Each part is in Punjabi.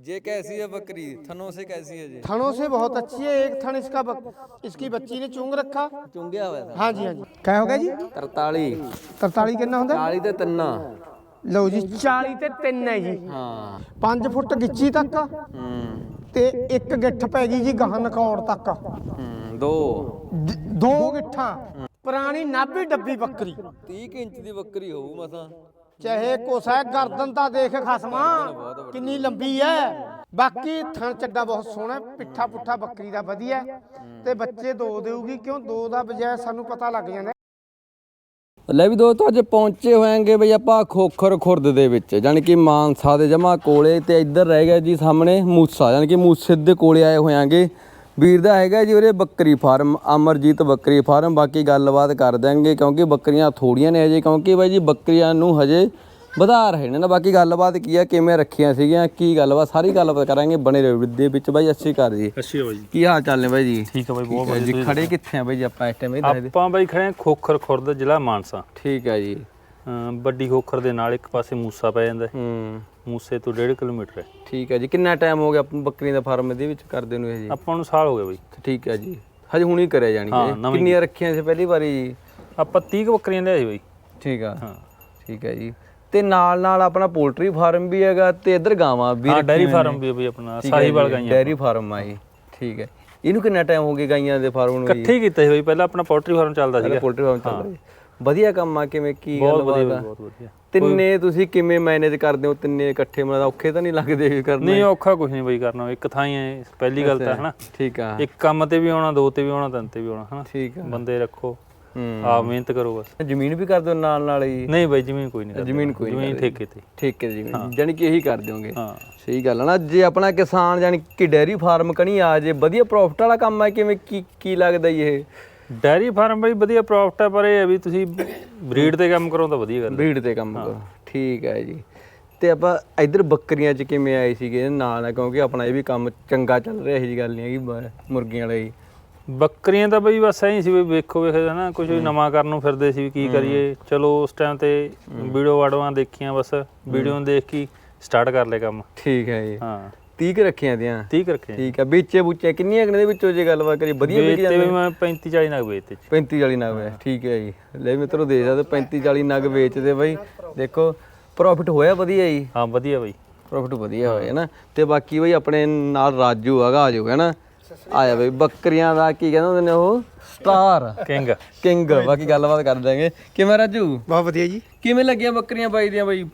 ये कैसी है बकरी थनों से कैसी है जी थनों से बहुत अच्छी है एक थन इसका बक, इसकी बच्ची ने चूंग रखा ਚੁੰਗਿਆ ਹੋਇਆ था हाँ जी हाँ जी क्या हो गया जी 43 43 ਕਿੰਨਾ ਹੁੰਦਾ 40 ਤੇ ਤਿੰਨਾ ਲਓ ਜੀ 40 ਤੇ 3 ਹੈ ਜੀ ਹਾਂ 5 ਫੁੱਟ ਗਿੱਚੀ ਤੱਕ ਹੂੰ ਤੇ ਇੱਕ ਗਿੱਠ ਪੈ ਗਈ ਜੀ ਗਾਹਾਂ ਨਕੌੜ ਤੱਕ ਹੂੰ ਦੋ ਦ- ਦੋ ਗਿੱਠਾਂ ਪੁਰਾਣੀ ਨਾਭੀ ਡੱਬੀ ਬੱਕਰੀ 30 ਕੁ ਇੰਚ ਦੀ ਬੱਕਰੀ ਹੋਊ ਮਸਾਂ ਚਾਹੇ ਕੋਸਾ ਗਰਦਨ ਤਾਂ ਦੇਖ ਖਸਮਾ। ਕਿੰਨੀ ਲੰਬੀ ਹੈ। ਬਾਕੀ ਥਣ ਚੱਡਾ ਬਹੁਤ ਸੋਹਣਾ ਪਿੱਠਾ ਪੁੱਠਾ ਬੱਕਰੀ ਦਾ ਵਧੀਆ ਤੇ ਬੱਚੇ ਦੋ ਦੇਊਗੀ, ਕਿਉਂ? ਦੋ ਦਾ ਬਜਾਏ ਸਾਨੂੰ ਪਤਾ ਲੱਗ ਜਾਂਦਾ ਲੈ ਵੀ ਦੋਸਤੋ, ਅੱਜ ਪਹੁੰਚੇ ਹੋਵਾਂਗੇ ਬਈ ਆਪਾਂ ਖੋਖਰ ਖੁਰਦ ਦੇ ਵਿੱਚ ਯਾਨੀ ਕਿ ਮਾਨਸਾ ਦੇ ਜਮਾ ਕੋਲੇ ਤੇ ਇੱਧਰ ਰਹਿ ਗਿਆ ਜੀ ਸਾਹਮਣੇ ਮੂਸਾ ਯਾਨੀ ਕਿ ਮੂਸੇ ਦੇ ਕੋਲੇ ਆਏ ਹੋਵਾਂਗੇ ਵੀਰ ਦਾ ਹੈਗਾ ਜੀ ਉਰੇ ਬੱਕਰੀ ਫਾਰਮ ਅਮਰਜੀਤ ਬੱਕਰੀ ਫਾਰਮ ਬਾਕੀ ਗੱਲਬਾਤ ਕਰ ਦਾਂਗੇ ਕਿਉਂਕਿ ਬੱਕਰੀਆਂ ਥੋੜੀਆਂ ਨੇ ਹਜੇ ਕਿਉਂਕਿ ਬਾਈ ਜੀ ਬੱਕਰੀਆਂ ਨੂੰ ਹਜੇ ਵਧਾ ਰਹੇ ਨੇ ਨਾ। ਬਾਕੀ ਗੱਲਬਾਤ ਕੀ ਆ ਕਿਵੇਂ ਰੱਖੀਆਂ ਸੀਗੀਆਂ ਕੀ ਗੱਲਬਾਤ ਸਾਰੀ ਗੱਲਬਾਤ ਕਰਾਂਗੇ ਬਣੇ ਰਹੋ ਦੇ ਵਿੱਚ। ਬਾਈ ਅੱਛੀ ਕਰ ਜੀ। ਅੱਛੀ ਬਾਈ ਕੀ ਹਾਲ ਚਾਲ ਨੇ ਬਾਈ ਜੀ? ਠੀਕ ਆ ਬਾਈ ਬਹੁਤ ਹੈ ਜੀ। ਖੜੇ ਕਿੱਥੇ ਆ ਬਾਈ ਜੀ ਆਪਾਂ ਇਸ ਟਾਈਮ ਇਹ ਦੱਸ। ਆਪਾਂ ਬਾਈ ਖੜੇ ਖੋਖਰ ਖੁਰਦ ਜ਼ਿਲ੍ਹਾ ਮਾਨਸਾ। ਠੀਕ ਹੈ ਜੀ। ਵੱਡੀ ਖੋਖਰ ਦੇ ਨਾਲ ਇੱਕ ਪਾਸੇ ਮੂਸਾ ਪੈ ਜਾਂਦਾ ਹੈ। ਹੂੰ। ਮੂਸੇ ਤੋਂ 1.5 ਕਿਲੋਮੀਟਰ ਹੈ। ਠੀਕ ਹੈ ਜੀ। ਕਿੰਨਾ ਟਾਈਮ ਹੋ ਗਿਆ ਆਪਾਂ ਬੱਕਰੀਆਂ ਦਾ ਫਾਰਮ ਦੇ ਵਿੱਚ ਕਰਦੇ ਨੂੰ ਇਹ ਜੀ? ਆਪਾਂ ਨੂੰ ਸਾਲ ਹੋ ਗਿਆ ਬਾਈ। ਠੀਕ ਹੈ ਜੀ। ਹਜੇ ਹੁਣੀ ਕਰਿਆ ਜਾਣੀ ਹਾਂ, ਹੈ ਨਵੀਂ ਕਿੰਨੀਆਂ ਰੱਖੀਆਂ ਸੀ ਪਹਿਲੀ ਵਾਰੀ? ਜੀ ਆਪਾਂ 30 ਕੁ ਬੱਕਰੀਆਂ ਲਿਆਏ ਬਾਈ। ਠੀਕ ਆ। ਹਾਂ। ਠੀਕ ਹੈ ਜੀ। ਤੇ ਨਾਲ ਨਾਲ ਆਪਣਾ ਪੋਲਟਰੀ ਫਾਰਮ ਵੀ ਹੈਗਾ ਤੇ ਇੱਧਰ ਗਾਵਾਂ ਵੀ ਹਾਂ ਡੈਰੀ ਫਾਰਮ। ਵੀ ਬਾਈ ਆਪਣਾ ਸਾਹੀਵਾਲ ਗਾਈਆਂ। ਡੈਰੀ ਫਾਰਮ ਆ ਜੀ। ਠੀਕ ਹੈ। ਇਹਨੂੰ ਕਿੰਨਾ ਟਾਈਮ ਹੋ ਗਿਆ ਗਾਈਆਂ ਦੇ ਫਾਰਮ ਨੂੰ ਜੀ ਇਕੱਠੇ ਹੀ ਕੀਤਾ ਸੀ ਬਾਈ ਪਹਿਲਾਂ ਆਪਣਾ ਪੋਲਟਰੀ ਫਾਰਮ ਚੱਲਦਾ ਸੀਗਾ। ਪੋਲਟਰੀ ਫਾਰਮ ਚੱਲ ਰਿਹਾ ਜੀ ਵਧੀਆ ਕੰਮ ਆ ਕਿਵੇਂ ਕੀ ਬਹੁਤ ਗੱਲਬਾਤ ਵਧੀਆ ਆ? ਬਹੁਤ ਵਧੀਆ। ਤਿੰਨੇ ਤੁਸੀਂ ਕਿਵੇਂ ਮੈਨੇਜ ਕਰਦੇ ਹੋ? ਤਿੰਨੇ ਇਕੱਠੇ ਮਤਲਬ ਔਖੇ ਤਾਂ ਨਹੀਂ ਲੱਗਦੇ ਇਹ ਕਰਨੇ? ਨਹੀਂ ਔਖਾ ਕੁਝ ਨਹੀਂ ਬਾਈ ਕਰਨਾ। ਇੱਕ ਥਾਂ ਹੀ ਹੈ ਪਹਿਲੀ ਗੱਲ ਤਾਂ ਹਨਾ। ਠੀਕ ਆ। ਇੱਕ ਕੰਮ ਤੇ ਵੀ ਆਉਣਾ ਦੋ ਤੇ ਵੀ ਆਉਣਾ ਤਿੰਨ ਤੇ ਵੀ ਆਉਣਾ ਹਨਾ? ਠੀਕ ਆ। ਬੰਦੇ ਰੱਖੋ। ਹੂੰ। ਆਪ ਮਿਹਨਤ ਕਰੋ ਬਸ। ਜ਼ਮੀਨ ਵੀ ਕਰ ਦਿਓ ਨਾਲ ਨਾਲ ਜੀ ਨਹੀਂ ਬਾਈ ਜ਼ਮੀਨ ਕੋਈ ਨਹੀਂ ਕਰਦਾ। ਜ਼ਮੀਨ ਕੋਈ ਨਹੀਂ ਜ਼ਮੀਨ ਕਰਦਾ। ਠੇਕੇ ਤੇ ਠੀਕ ਹੈ। ਜੀ ਜਾਨੀ ਕਿ ਇਹੀ ਕਰ ਦਿਓਗੇ। ਹਾਂ। ਸਹੀ ਗੱਲ ਹੈ ਨਾ। ਜੇ ਆਪਣਾ ਕਿਸਾਨ ਜਾਨੀ ਕਿ ਡੈਰੀ ਫਾਰਮ ਕਣੀ ਆ ਜੇ ਵਧੀਆ ਪ੍ਰੋਫਿਟ ਵਾਲਾ ਕੰਮ ਹੈ ਕਿਵੇਂ ਕੀ ਕੀ ਲੱਗਦਾ ਇਹ? ਡੈਰੀ ਫਾਰਮ ਬਈ ਵਧੀਆ ਪ੍ਰੋਫਿਟ ਹੈ ਪਰ ਇਹ ਹੈ ਵੀ ਤੁਸੀਂ ਬਰੀਡ ਤੇ ਕੰਮ ਕਰੋ ਤਾਂ ਵਧੀਆ ਗੱਲ ਹੈ। ਬਰੀਡ ਤੇ ਕੰਮ ਕਰੋ। ਠੀਕ ਹੈ ਜੀ। ਤੇ ਆਪਾਂ ਇੱਧਰ ਬੱਕਰੀਆਂ 'ਚ ਕਿਵੇਂ ਆਏ ਸੀਗੇ? ਨਾਲ ਨਾਲ ਕਿਉਂਕਿ ਆਪਣਾ ਇਹ ਵੀ ਕੰਮ ਚੰਗਾ ਚੱਲ ਰਿਹਾ ਇਹ ਜੀ ਗੱਲ ਨਹੀਂ ਹੈਗੀ ਮੁਰਗੀਆਂ ਵਾਲਾ ਜੀ ਬੱਕਰੀਆਂ ਤਾਂ ਬਈ ਬਸ ਐਂ ਸੀ ਵੀ ਵੇਖੋ ਵੇਖੋ ਨਾ ਕੁਝ ਨਵਾਂ ਕਰਨ ਨੂੰ ਫਿਰਦੇ ਸੀ ਵੀ ਕੀ ਕਰੀਏ। ਚਲੋ ਉਸ ਟਾਈਮ ਤੇ ਵੀਡੀਓ ਵਾੜਵਾਂ ਦੇਖੀਆਂ ਬਸ ਵੀਡੀਓ ਨੂੰ ਦੇਖ ਕੇ ਸਟਾਰਟ ਕਰ ਲਿਆ ਕੰਮ। ਠੀਕ ਹੈ ਜੀ। ਹਾਂ। 30 ਕੁ ਰੱਖੀਆਂ ਦੀਆਂ। 30 ਕੁ ਰੱਖੇ ਠੀਕ ਹੈ ਵਿੱਚੇ ਬੁੱਚੇ ਕਿੰਨੀਆਂ ਕੁ ਨੇ ਦੇ ਵਿੱਚੋਂ ਜੇ ਗੱਲਬਾਤ ਕਰੀ ਵਧੀਆ ਵੇਚਤੇ ਜਾਂਦੇ ਵੀ ਮੈਂ 35 40 ਨਗ ਵੇਚਤੇ 35 40 ਨਗ ਵੇ ਠੀਕ ਹੈ ਜੀ। ਲੈ ਮਿੱਤਰੋ ਦੇਖ ਸਕਦੇ 35 40 ਨਗ ਵੇਚਦੇ ਬਾਈ। ਦੇਖੋ ਪ੍ਰੋਫਿਟ ਹੋਇਆ ਵਧੀਆ ਜੀ। ਹਾਂ ਵਧੀਆ ਬਈ। ਪ੍ਰੋਫਿਟ ਵਧੀਆ ਹੋਇਆ ਨਾ। ਤੇ ਬਾਕੀ ਬਈ ਆਪਣੇ ਨਾਲ ਰਾਜੂ ਹੈਗਾ ਆ ਜਾਊਗਾ ਨਾ? ਆਇਆ ਬਈ ਬੱਕਰੀਆਂ ਦਾ ਕੀ ਕਹਿੰਦੇ ਹੁੰਦੇ ਨੇ ਉਹ? ਸਟਾਰ। ਕਿੰਗ। ਕਿੰਗ ਬਾਕੀ ਗੱਲਬਾਤ ਕਰ ਦਾਂਗੇ ਕਿਵੇਂ ਰਾਜੂ? ਬਹੁਤ ਵਧੀਆ ਜੀ। ਕਿਵੇਂ ਲੱਗੀਆਂ ਬੱਕਰੀਆਂ ਬਾਈ ਦੀਆਂ ਬਾਈ?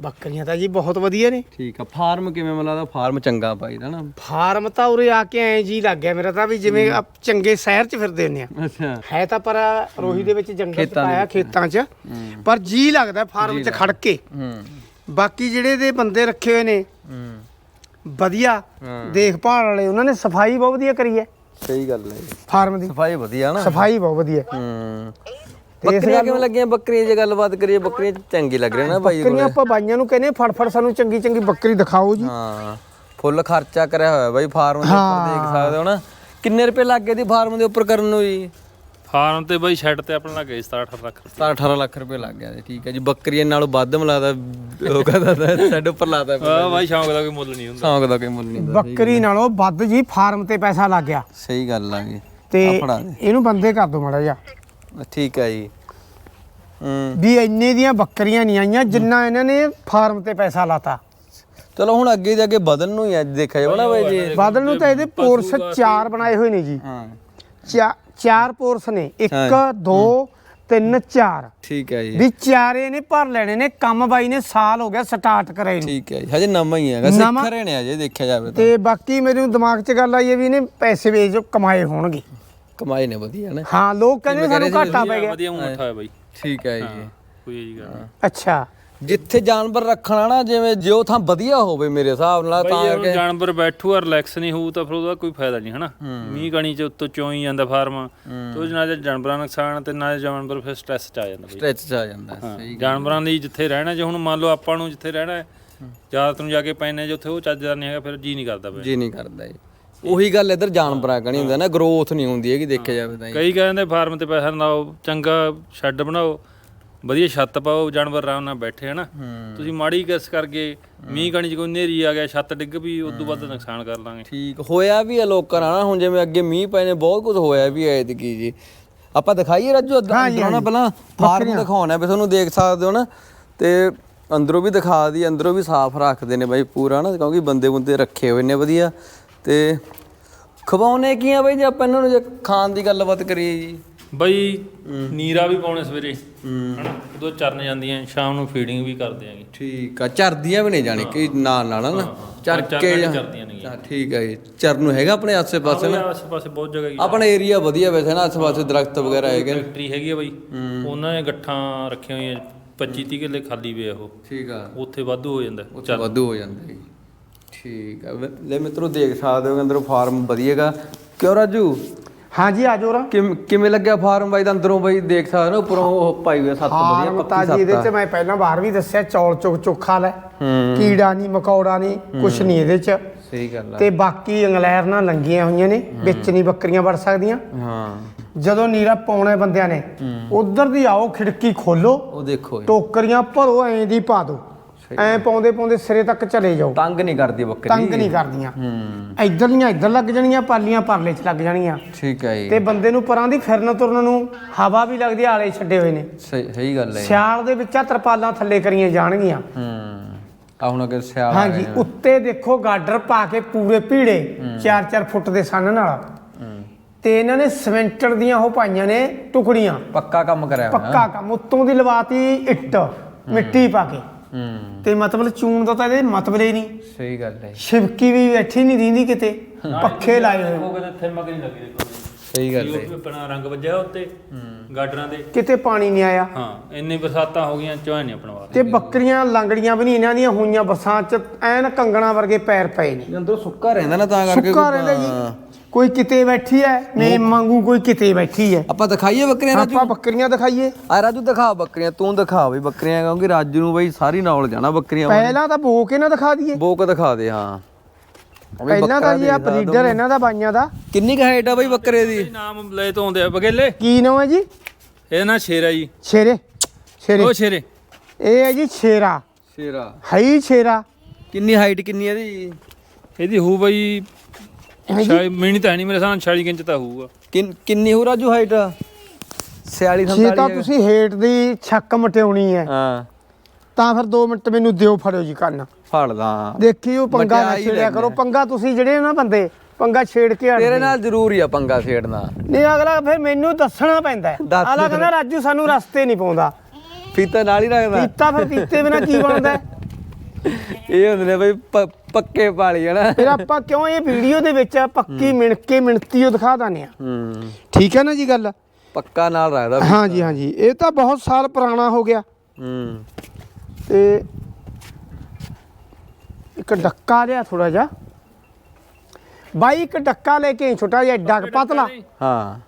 ਬੱਕਰੀਆਂ ਤਾਂ ਜੀ ਬਹੁਤ ਵਧੀਆ ਨੇ। ਠੀਕ ਆ ਫਾਰਮ ਕਿਵੇਂ ਮੈਨੂੰ ਲੱਗਦਾ ਫਾਰਮ ਚੰਗਾ ਬਾਈ ਦਾ ਨਾ? ਫਾਰਮ ਤਾਂ ਉਰੇ ਆ ਕੇ ਐਂ ਜੀ ਲੱਗ ਗਿਆ ਮੇਰਾ ਤਾਂ ਵੀ ਜਿਵੇਂ ਆਪ ਚੰਗੇ ਸ਼ਹਿਰ 'ਚ ਫਿਰਦੇ ਹੁੰਦੇ ਆ। ਅੱਛਾ। ਹੈ ਤਾਂ ਪਰ ਰੋਹੀ ਦੇ ਵਿੱਚ ਜੰਗਲ 'ਚ ਖੇਤਾਂ ਦੇ ਪਾਇਆ ਖੇਤਾਂ 'ਚ। ਪਰ ਜੀ ਲੱਗਦਾ ਫਾਰਮ 'ਚ ਖੜ ਕੇ। ਹੂੰ। ਬਾਕੀ ਜਿਹੜੇ ਦੇ ਬੰਦੇ ਰੱਖੇ ਹੋਏ ਨੇ ਹੂੰ। ਵਧੀਆ। ਹਾਂ। ਦੇਖਭਾਲ ਵਾਲੇ ਉਹਨਾਂ ਨੇ ਸਫ਼ਾਈ ਬਹੁਤ ਵਧੀਆ ਕਰੀ ਹੈ। ਸਹੀ ਗੱਲ ਹੈ। ਫਾਰਮ ਦੀ। ਸਫ਼ਾਈ ਵਧੀਆ ਨਾ। ਸਫ਼ਾਈ ਬਹੁਤ ਵਧੀਆ। ਹੂੰ। ਬੱਕਰੀਆਂ ਕਿਵੇਂ ਲੱਗੀਆਂ? ਬੱਕਰੀਆਂ ਜੇ ਗੱਲਬਾਤ ਕਰੀਏ ਬੱਕਰੀਆਂ ਚੰਗੀ ਲੱਗ ਰਹੀਆਂ ਨਾ ਬਾਈ ਬੱਕਰੀਆਂ ਆਪਾਂ ਬਾਈਆਂ ਨੂੰ ਕਹਿੰਦੇ ਫੜ ਫੜ ਸਾਨੂੰ ਚੰਗੀ ਚੰਗੀ ਬੱਕਰੀ ਦਿਖਾਓ ਜੀ। ਹਾਂ ਫੁੱਲ ਖਰਚਾ ਕਰਿਆ ਹੋਇਆ ਬਾਈ ਫਾਰਮ ਦੇ ਉੱਪਰ ਦੇਖ ਸਕਦੇ ਹੋ ਨਾ। ਕਿੰਨੇ ਰੁਪਏ ਲੱਗ ਗਏ ਦੀ ਫਾਰਮ ਦੇ ਉੱਪਰ ਕਰਨ ਨੂੰ ਜੀ? ਫਾਰਮ ਤੇ ਬਈ ਸ਼ੈੱਡ ਤੇ ਆਪਣਾ ਲੱਗੇ 17 18 ਲੱਖ ਰੁਪਏ। 17 18 ਲੱਖ ਰੁਪਏ ਲੱਗ ਗਿਆ ਜੀ ਠੀਕ ਹੈ ਜੀ। ਬੱਕਰੀਆਂ ਨਾਲੋਂ ਵੱਧ ਮਿਲਾਦਾ ਉਹ ਕਹਿੰਦਾ ਸਾਡੇ ਉੱਪਰ ਲਾਦਾ ਆ ਬਾਈ ਸ਼ੌਂਕ ਦਾ ਕੋਈ ਮੁੱਲ ਨਹੀਂ ਹੁੰਦਾ। ਸੌਂਕ ਦਾ ਕੋਈ ਮੁੱਲ ਨਹੀਂ ਹੁੰਦਾ ਬੱਕਰੀ ਨਾਲੋਂ ਵੱਧ ਜੀ ਫਾਰਮ ਤੇ ਪੈਸਾ ਲੱਗ ਗਿਆ। ਸਹੀ ਗੱਲ ਆ ਜੀ। ਤੇ। ਇਹਨੂੰ ਬੰਦੇ ਕਰ ਦੋ ਮੜਾ ਜਾ ਠੀਕ ਹੈ ਜੀ। ਹੂੰ। ਵੀ ਇੰਨੇ ਦੀਆਂ ਬੱਕਰੀਆਂ ਨਹੀਂ ਆਈਆਂ ਜਿੰਨਾ ਇਹਨਾਂ ਨੇ ਫਾਰਮ ਤੇ ਪੈਸਾ ਲਾਤਾ। ਚਲੋ ਹੁਣ ਅੱਗੇ ਜਾ ਕੇ ਬਦਲ ਨੂੰ ਹੀ ਅੱਜ ਦੇਖਿਆ ਜਾਵੇ ਨਾ ਬਾਈ ਜੀ। ਬਾਦਲ ਨੂੰ ਤਾਂ ਇਹਦੇ ਪੋਰਸ ਚਾਰ ਬਣਾਏ ਹੋਏ ਨੇ ਜੀ। ਹਾਂ। ਚਾ- ਚਾਰ ਪੋਰਸ ਨੇ। 1 2 3 4 ਠੀਕ ਹੈ ਜੀ। ਵੀ ਚਾਰੇ ਨੇ ਭਰ ਲੈਣੇ ਨੇ ਕੰਮ ਬਾਈ ਨੇ ਸਾਲ ਹੋ ਗਿਆ ਸਟਾਰਟ ਕਰੇ ਨੂੰ। ਠੀਕ ਹੈ ਜੀ। ਹਜੇ ਨਵਾਂ ਹੀ ਹੈਗਾ ਨਵਾਂ- ਸਿੱਖ ਰਹੇ ਨੇ ਅਜੇ ਦੇਖਿਆ ਜਾਵੇ ਤਾਂ। ਤੇ ਬਾਕੀ ਮੇਰੇ ਦਿਮਾਗ 'ਚ ਗੱਲ ਆਈ ਹੈ ਵੀ ਇਹਨੇ ਪੈਸੇ ਵੇਚ ਕਮਾਏ ਹੋਣਗੇ। ਕਮਾਈ ਨੇ ਵਧੀਆ ਨਾ। ਹਾਂ ਲੋਕ ਕਹਿੰਦੇ ਸਾਨੂੰ ਘਾਟਾ ਪੈ ਗਿਆ। ਵਧੀਆ ਮੂੰਹ ਮਿੱਠਾ ਹੈ ਬਾਈ। ਠੀਕ ਹੈ ਜੀ। ਕੋਈ ਇਹ ਗੱਲ ਅੱਛਾ। ਜਿੱਥੇ ਜਾਨਵਰ ਰੱਖਣਾ ਨਾ ਜਿਵੇਂ ਜੋ ਥਾਂ ਵਧੀਆ ਹੋਵੇ ਮੇਰੇ ਹਿਸਾਬ ਨਾਲ ਤਾਂ ਜੇ ਕਰਕੇ ਜਾਨਵਰ ਬੈਠੂ ਔਰ ਰਿਲੈਕਸ ਨਹੀਂ ਹੋਊ ਤਾਂ ਫਿਰ ਉਹਦਾ ਕੋਈ ਫਾਇਦਾ ਨਹੀਂ ਹਨਾ? ਮੀਂਹ ਕਣੀ ਚ ਉੱਤੋਂ ਚੋਈ ਜਾਂਦਾ ਫਾਰਮ। ਤੇ ਨਾਲ ਜਾਨਵਰਾਂ ਦਾ ਨੁਕਸਾਨ ਤੇ ਨਾਲ ਜਾਨਵਰ ਫਿਰ ਸਟ੍ਰੈਸ ਚ ਆ ਜਾਂਦਾ ਬਾਈ। ਸਟ੍ਰੈਚ ਚ ਆ ਜਾਂਦਾ ਹੈ। ਹਾਂ, ਜਾਨਵਰਾਂ ਲਈ ਜਿੱਥੇ ਰਹਿਣਾ ਜੇ ਹੁਣ ਮੰਨ ਲਓ ਆਪਾਂ ਨੂੰ ਜਿੱਥੇ ਰਹਿਣਾ ਹੈ ਜ਼ਿਆਦਾਤਰ ਨੂੰ ਜਾ ਕੇ ਪੈਨੇ ਜੇ ਉੱਥੇ ਉਹ ਚੱਜਦਾ ਨਹੀਂ ਹੈਗਾ ਫਿਰ ਜੀ ਨਹੀਂ ਕਰਦਾ ਪਿਆ ਜੀ ਨਹੀਂ ਕਰਦਾ ਜੀ। ਉਹੀ ਗੱਲ ਇਧਰ ਜਾਨਵਰਾਂ ਕਣੀ ਹੁੰਦਾ ਨਾ ਗਰੋਥ ਨਹੀਂ ਹੁੰਦੀ ਹੈਗੀ ਦੇਖਿਆ ਜਾਵੇ ਤਾਂ। ਕਈ ਕਹਿੰਦੇ ਫਾਰਮ ਤੇ ਪੈਸਾ ਲਾਓ ਚੰਗਾ ਸ਼ੈੱਡ ਬਣਾਓ ਵਧੀਆ ਛੱਤ ਪਾਓ ਜਾਨਵਰ ਆਰਾਮ ਨਾਲ ਬੈਠੇ ਹਨਾ। ਤੁਸੀਂ ਮਾੜੀ ਕਿਸ ਕਰਕੇ ਮੀਂਹ ਕਣੀ ਚ ਕੋਈ ਨੇਰੀ ਆ ਗਿਆ ਛੱਤ ਡਿੱਗ ਵੀ ਉਸ ਤੋਂ ਵੱਧ ਨੁਕਸਾਨ ਕਰ ਲਾਂਗੇ। ਠੀਕ ਹੋਇਆ ਵੀ ਆ ਲੋਕਾਂ ਨਾਲ ਨਾ ਹੁਣ ਜਿਵੇਂ ਅੱਗੇ ਮੀਂਹ ਪਏ ਨੇ ਬਹੁਤ ਕੁਝ ਹੋਇਆ ਵੀ ਐ ਕੀ ਜੀ। ਆਪਾਂ ਦਿਖਾਈਏ ਰਾਜੂ ਅੰਦਰੋਂ ਨਾ ਪਹਿਲਾਂ ਫਾਰਮ ਦਿਖਾਉਣਾ ਵੀ ਤੁਹਾਨੂੰ ਦੇਖ ਸਕਦੇ ਹੋ ਨਾ ਤੇ ਅੰਦਰੋਂ ਵੀ ਦਿਖਾ ਦੀ ਅੰਦਰੋਂ ਵੀ ਸਾਫ਼ ਰੱਖਦੇ ਨੇ ਬਾਈ ਪੂਰਾ ਨਾ ਕਿਉਂਕਿ ਬੰਦੇ ਬੰਦੇ ਰੱਖੇ ਹੋਏ ਨੇ ਵਧੀਆ। ਤੇ ਖਵਾਉਣੇ ਕੀ ਆ ਬਾਈ ਜੇ? ਆਪਾਂ ਇਹਨਾਂ ਨੂੰ ਜੇ ਖਾਣ ਦੀ ਗੱਲਬਾਤ ਕਰੀਏ ਜੀ। ਬਈ ਨੀਰਾ ਵੀ ਪਾਉਣੇ ਸਵੇਰੇ ਹਨਾ? ਉਦੋਂ ਚਰਨ ਜਾਂਦੀਆਂ ਸ਼ਾਮ ਨੂੰ ਫੀਡਿੰਗ ਵੀ ਕਰਦੇ ਆਂਗੇ। ਠੀਕ ਆ ਚਰਦੀਆਂ ਵੀ ਨਹੀਂ ਜਾਣੀ ਕਿ ਨਾਲ ਨਾਲ ਨਾ ਚਰ ਕੇ ਚਰਦੀਆਂ ਠੀਕ ਹੈ ਜੀ। ਚਰਨ ਨੂੰ ਹੈਗਾ ਆਪਣੇ ਆਸੇ ਪਾਸੇ ਨਾ ਆਸੇ ਪਾਸੇ ਬਹੁਤ ਜਗ੍ਹਾ ਹੀ ਆਪਣਾ ਏਰੀਆ ਵਧੀਆ ਵੈਸੇ ਨਾ ਆਸੇ ਪਾਸੇ ਦਰਖਤ ਵਗੈਰਾ ਹੈਗੇ। ਨੇ ਫੈਕਟਰੀ ਹੈਗੀ ਆ ਬਈ। ਉਹਨਾਂ ਨੇ ਗੱਠਾਂ ਰੱਖੀਆਂ ਹੋਈਆਂ 25 30 ਕਿੱਲੇ ਖਾਲੀ ਵੇ ਆ ਉਹ। ਠੀਕ ਆ। ਉੱਥੇ ਵਾਧੂ ਹੋ ਜਾਂਦਾ ਉੱਥੇ ਵਾਧੂ ਹੋ ਜਾਂਦਾ ਜੀ। ਠੀਕ ਆ। ਲੈ ਮਿੱਤਰੋ ਦੇਖ ਸਕਦੇ ਹੋ ਕਿ ਅੰਦਰੋਂ ਫਾਰਮ ਵਧੀਆਗਾ। ਕਿਉਂ ਰਾਜੂ? ਹਾਂਜੀ ਆ ਜਾਓ ਰਾ। ਕਿਵੇਂ ਲੱਗਿਆ ਫਾਰਮ ਬਾਈ ਦਾ? ਅੰਦਰੋਂ ਬਾਈ ਦੇਖ ਸਕਦੇ ਹੋ ਉੱਪਰੋਂ ਉਹ ਪਾਈ ਹੋਇਆ ਸੱਤ ਵਧੀਆ ਪੱਕੀ ਤਾਂ ਜੀ ਇਹਦੇ ਸੱਤ ਚ ਮੈਂ ਪਹਿਲਾਂ ਬਾਹਰ ਵੀ ਦੱਸਿਆ ਚੌਲ ਚੁੱਕ ਚੋਖਾ ਲੈ। ਕੀੜਾ ਨਹੀਂ ਮਕੌੜਾ ਨਹੀਂ ਕੁਛ ਨਹੀਂ ਇਹਦੇ ਚ। ਸਹੀ ਗੱਲ ਆ। ਤੇ ਬਾਕੀ ਇੰਗਲੈਰ ਨਾਲ ਲੰਗੀਆਂ ਹੋਈਆਂ ਨੇ ਵਿੱਚ ਨਹੀਂ ਬੱਕਰੀਆਂ ਵੜ ਸਕਦੀਆਂ। ਹਾਂ। ਜਦੋਂ ਨੀਰਾ ਪਾਉਣੇ ਬੰਦਿਆਂ ਨੇ ਉਧਰ ਦੀ ਆਓ ਖਿੜਕੀ ਖੋਲੋ। ਉਹ ਦੇਖੋ ਟੋਕਰੀਆਂ ਭਰੋ ਐਂ ਦੀ ਪਾ ਦਿਓ ਐਂ ਪਾਉਂਦੇ ਪਾਉਂਦੇ ਸਿਰੇ ਤੱਕ ਚਲੇ ਜਾਓ। ਤੰਗ ਨਹੀਂ ਕਰਦੀ ਬੱਕਰੀ। ਤੰਗ ਨਹੀਂ ਕਰਦੀਆਂ। ਹੂੰ। ਇਧਰਲੀਆਂ ਇੱਧਰ ਲੱਗ ਜਾਣੀਆਂ ਪਾਲੀਆਂ ਪਰਲੇ ਚ ਲੱਗ ਜਾਣੀਆਂ। ਠੀਕ ਹੈ ਜੀ। ਤੇ ਬੰਦੇ ਨੂੰ ਪਰਾਂ ਦੀ ਫਿਰਨ ਤੁਰਨ ਨੂੰ ਹਵਾ ਵੀ ਲੱਗਦੀ ਆਲੇ ਛੱਡੇ ਹੋਏ ਨੇ। ਸਹੀ ਸਹੀ ਗੱਲ ਹੈ ਸਿਆਲ ਦੇ ਵਿੱਚ ਆ ਤਰਪਾਲਾਂ ਥੱਲੇ ਕਰੀਆਂ ਜਾਣਗੀਆਂ। ਹੂੰ। ਆ ਹੁਣ ਅਗਰ ਸਿਆਲ ਹਾਂਜੀ। ਉੱਤੇ ਦੇਖੋ ਗਾਡਰ ਪਾ ਕੇ ਪੂਰੇ ਭੀੜੇ 4-4 ਫੁੱਟ ਦੇ ਸੰਨ ਨਾਲ। ਹੂੰ। ਤੇ ਇਹਨਾਂ ਨੇ ਸਿਮੈਂਟਰ ਦੀਆਂ ਉਹ ਪਾਈਆਂ ਨੇ ਟੁਕੜੀਆਂ। ਪੱਕਾ ਕੰਮ ਕਰਿਆ ਪੱਕਾ ਕੰਮ ਉੱਤੋਂ ਦੀ ਲਵਾਤੀ ਇੱਟ ਮਿੱਟੀ ਪਾ ਕੇ। ਹੂੰ। ਤੇ ਮਤਲਬ ਚੂਨ ਦਾ ਤਾਂ ਇਹਦੇ ਮਤਲਬ ਹੀ ਨਹੀਂ। ਸਹੀ ਗੱਲ ਹੈ ਛਿਵਕੀ ਵੀ ਬੈਠੀ ਨਹੀਂ ਦਿੰਦੀ ਕਿਤੇ। ਪੱਖੇ ਲਾਏ ਹੋਏ। ਉਹ ਕਹਿੰਦੇ ਥਿਮਕ ਨਹੀਂ ਲੱਗੀ ਦੇਖੋ ਸਹੀ ਗੱਲ ਹੈ। ਉਹ ਆਪਣਾ ਰੰਗ ਵੱਜਿਆ ਉੱਤੇ ਗਾਡਰਾਂ ਦੇ। ਕਿਤੇ ਪਾਣੀ ਨਹੀਂ ਆਇਆ। ਹਾਂ ਇੰਨੀ ਬਰਸਾਤਾਂ ਹੋ ਗਈਆਂ ਚੋਂ ਨਹੀਂ ਆਪਣਾ ਤੇ ਬੱਕਰੀਆਂ ਲੰਗੜੀਆਂ ਵੀ ਨਹੀਂ ਇਹਨਾਂ ਦੀਆਂ ਹੋਈਆਂ ਬੱਸਾਂ 'ਚ ਐਨ ਕੰਗਣਾ ਵਰਗੇ ਪੈਰ ਪਏ ਨੇ। ਅੰਦਰੋਂ ਸੁੱਕਾ ਰਹਿੰਦਾ ਨਾ ਤਾਂ ਕਰਕੇ ਸੁੱਕਾ ਰਹਿੰਦਾ ਜੀ। ਕੋਈ ਕਿਤੇ ਬੈਠੀ ਐ? ਮੇਮ ਵਾਂਗੂ ਕੋਈ ਕਿਤੇ ਬੈਠੀ ਐ। ਆਪਾਂ ਦਿਖਾਈਏ ਬੱਕਰੀਆਂ ਰਾਜੂ? ਆਪਾਂ ਬੱਕਰੀਆਂ ਦਿਖਾਈਏ। ਆ ਰਾਜੂ ਦਿਖਾ ਬੱਕਰੀਆਂ ਤੂੰ ਦਿਖਾ ਬਈ ਬੱਕਰੀਆਂ ਕਿਉਂਕਿ ਰਾਜੂ ਨੂੰ ਬਈ ਸਾਰੀ ਨੌਲੇਜ ਜਾਣਾ ਬੱਕਰੀਆਂ। ਪਹਿਲਾਂ ਤਾਂ ਬੋ ਕੇ ਨਾ ਦਿਖਾ ਦਈਏ। ਬੋਕ ਦਿਖਾ ਦੇ ਹਾਂ। ਪਹਿਲਾਂ ਤਾਂ ਜੀ ਆ ਬਰੀਡਰ ਇਹਨਾਂ ਦਾ ਬਾਈਆਂ ਦਾ। ਕਿੰਨੀ ਕੁ ਹਾਈਟ ਆ ਬਈ ਬੱਕਰੇ ਦੀ? ਨਾਮ ਲੈ ਤੋਂ ਆਉਂਦੇ ਆ ਬਗੇਲੇ। ਕੀ ਨਾਮ ਹੈ ਜੀ? ਇਹ ਨਾ ਸ਼ੇਰਾ ਜੀ। ਸ਼ੇਰੇ। ਸ਼ੇਰੇ। ਉਹ ਸ਼ੇਰੇ। ਇਹ ਹੈ ਜੀ ਸ਼ੇਰਾ। ਸ਼ੇਰਾ। ਹਈ ਸ਼ੇਰਾ। ਕਿੰਨੀ ਹਾਈਟ ਕਿੰਨੀ ਆ ਇਹਦੀ? ਇਹਦੀ ਹੋਊ ਬਈ ਹੈਂ? ਸ਼ਾਇਦ ਮਿਹਣੀ ਤਾਂ ਹੈ ਨਹੀਂ ਮੇਰੇ ਸਾਹ 40 ਇੰਚ ਤਾਂ ਹੋਊਗਾ। ਕਿੰਨ- ਕਿੰਨੀ ਹੋ ਰਾਜੂ ਹਾਈਟ 46 ਜੇ ਤਾਂ 47 ਤੁਸੀਂ ਹੇਠ ਦੀ ਛੱਕ ਮਟਿਆਉਣੀ ਹੈ ਹਾਂ। ਤਾਂ ਫਿਰ 2 ਮਿੰਟ ਮੈਨੂੰ ਦਿਓ ਫੜਿਓ ਜੀ ਕੰਨ। ਫੜ ਲਾ। ਦੇਖੀ ਉਹ ਪੰਗਾ ਨਾ ਮਟਿਆਈ ਛੇੜਿਆ ਕਰੋ। ਪੰਗਾ ਤੁਸੀਂ ਜਿਹੜੇ ਨਾ ਬੰਦੇ ਪੰਗਾ ਛੇੜ ਕੇ ਤੇਰੇ ਹਟਦੇ ਨਾਲ ਜ਼ਰੂਰੀ ਆ ਪੰਗਾ ਛੇੜਨਾ। ਨਹੀਂ ਅਗਲਾ ਫਿਰ ਮੈਨੂੰ ਦੱਸਣਾ ਪੈਂਦਾ ਦੱਸ ਆਲਾ ਕਹਿੰਦਾ ਰਾਜੂ ਸਾਨੂੰ ਰਸਤੇ ਨਹੀਂ ਪਾਉਂਦਾ। ਫੀਤਾ ਨਾਲ ਹੀ ਰੱਖਦਾ ਪੀਤਾ ਫਿਰ ਪੀਤੇ ਬਿਨਾ ਕੀ ਬਣਦਾ ਹੈ? ਇਹ ਹੁੰਦੇ ਨੇ ਬਈ ਪ- ਪੱਕੇ ਪਾਲੀ ਹਨਾ? ਫਿਰ ਆਪਾਂ ਕਿਉਂ ਇਹ ਵੀਡੀਓ ਦੇ ਵਿੱਚ ਪੱਕੀ ਮਿਣ ਕੇ ਮਿਣਤੀ ਉਹ ਦਿਖਾ ਦਾਨੇ ਆ ਹੂੰ। ਠੀਕ ਹੈ ਨਾ ਜੀ ਗੱਲ? ਪੱਕਾ ਨਾਲ ਰੱਖਦਾ ਹਾਂ ਜੀ ਹਾਂ ਜੀ ਇਹ ਤਾਂ ਬਹੁਤ ਸਾਲ ਪੁਰਾਣਾ ਹੋ ਗਿਆ। ਹੂੰ। ਤੇ ਇੱਕ ਡੱਕਾ ਲਿਆ ਥੋੜਾ ਜਿਹਾ। ਬਾਈ ਇੱਕ ਡੱਕਾ ਲੈ ਕੇ ਆਈ, ਛੋਟਾ ਜਿਹਾ ਐਡਾ ਕੁ ਪਤਲਾ। ਹਾਂ।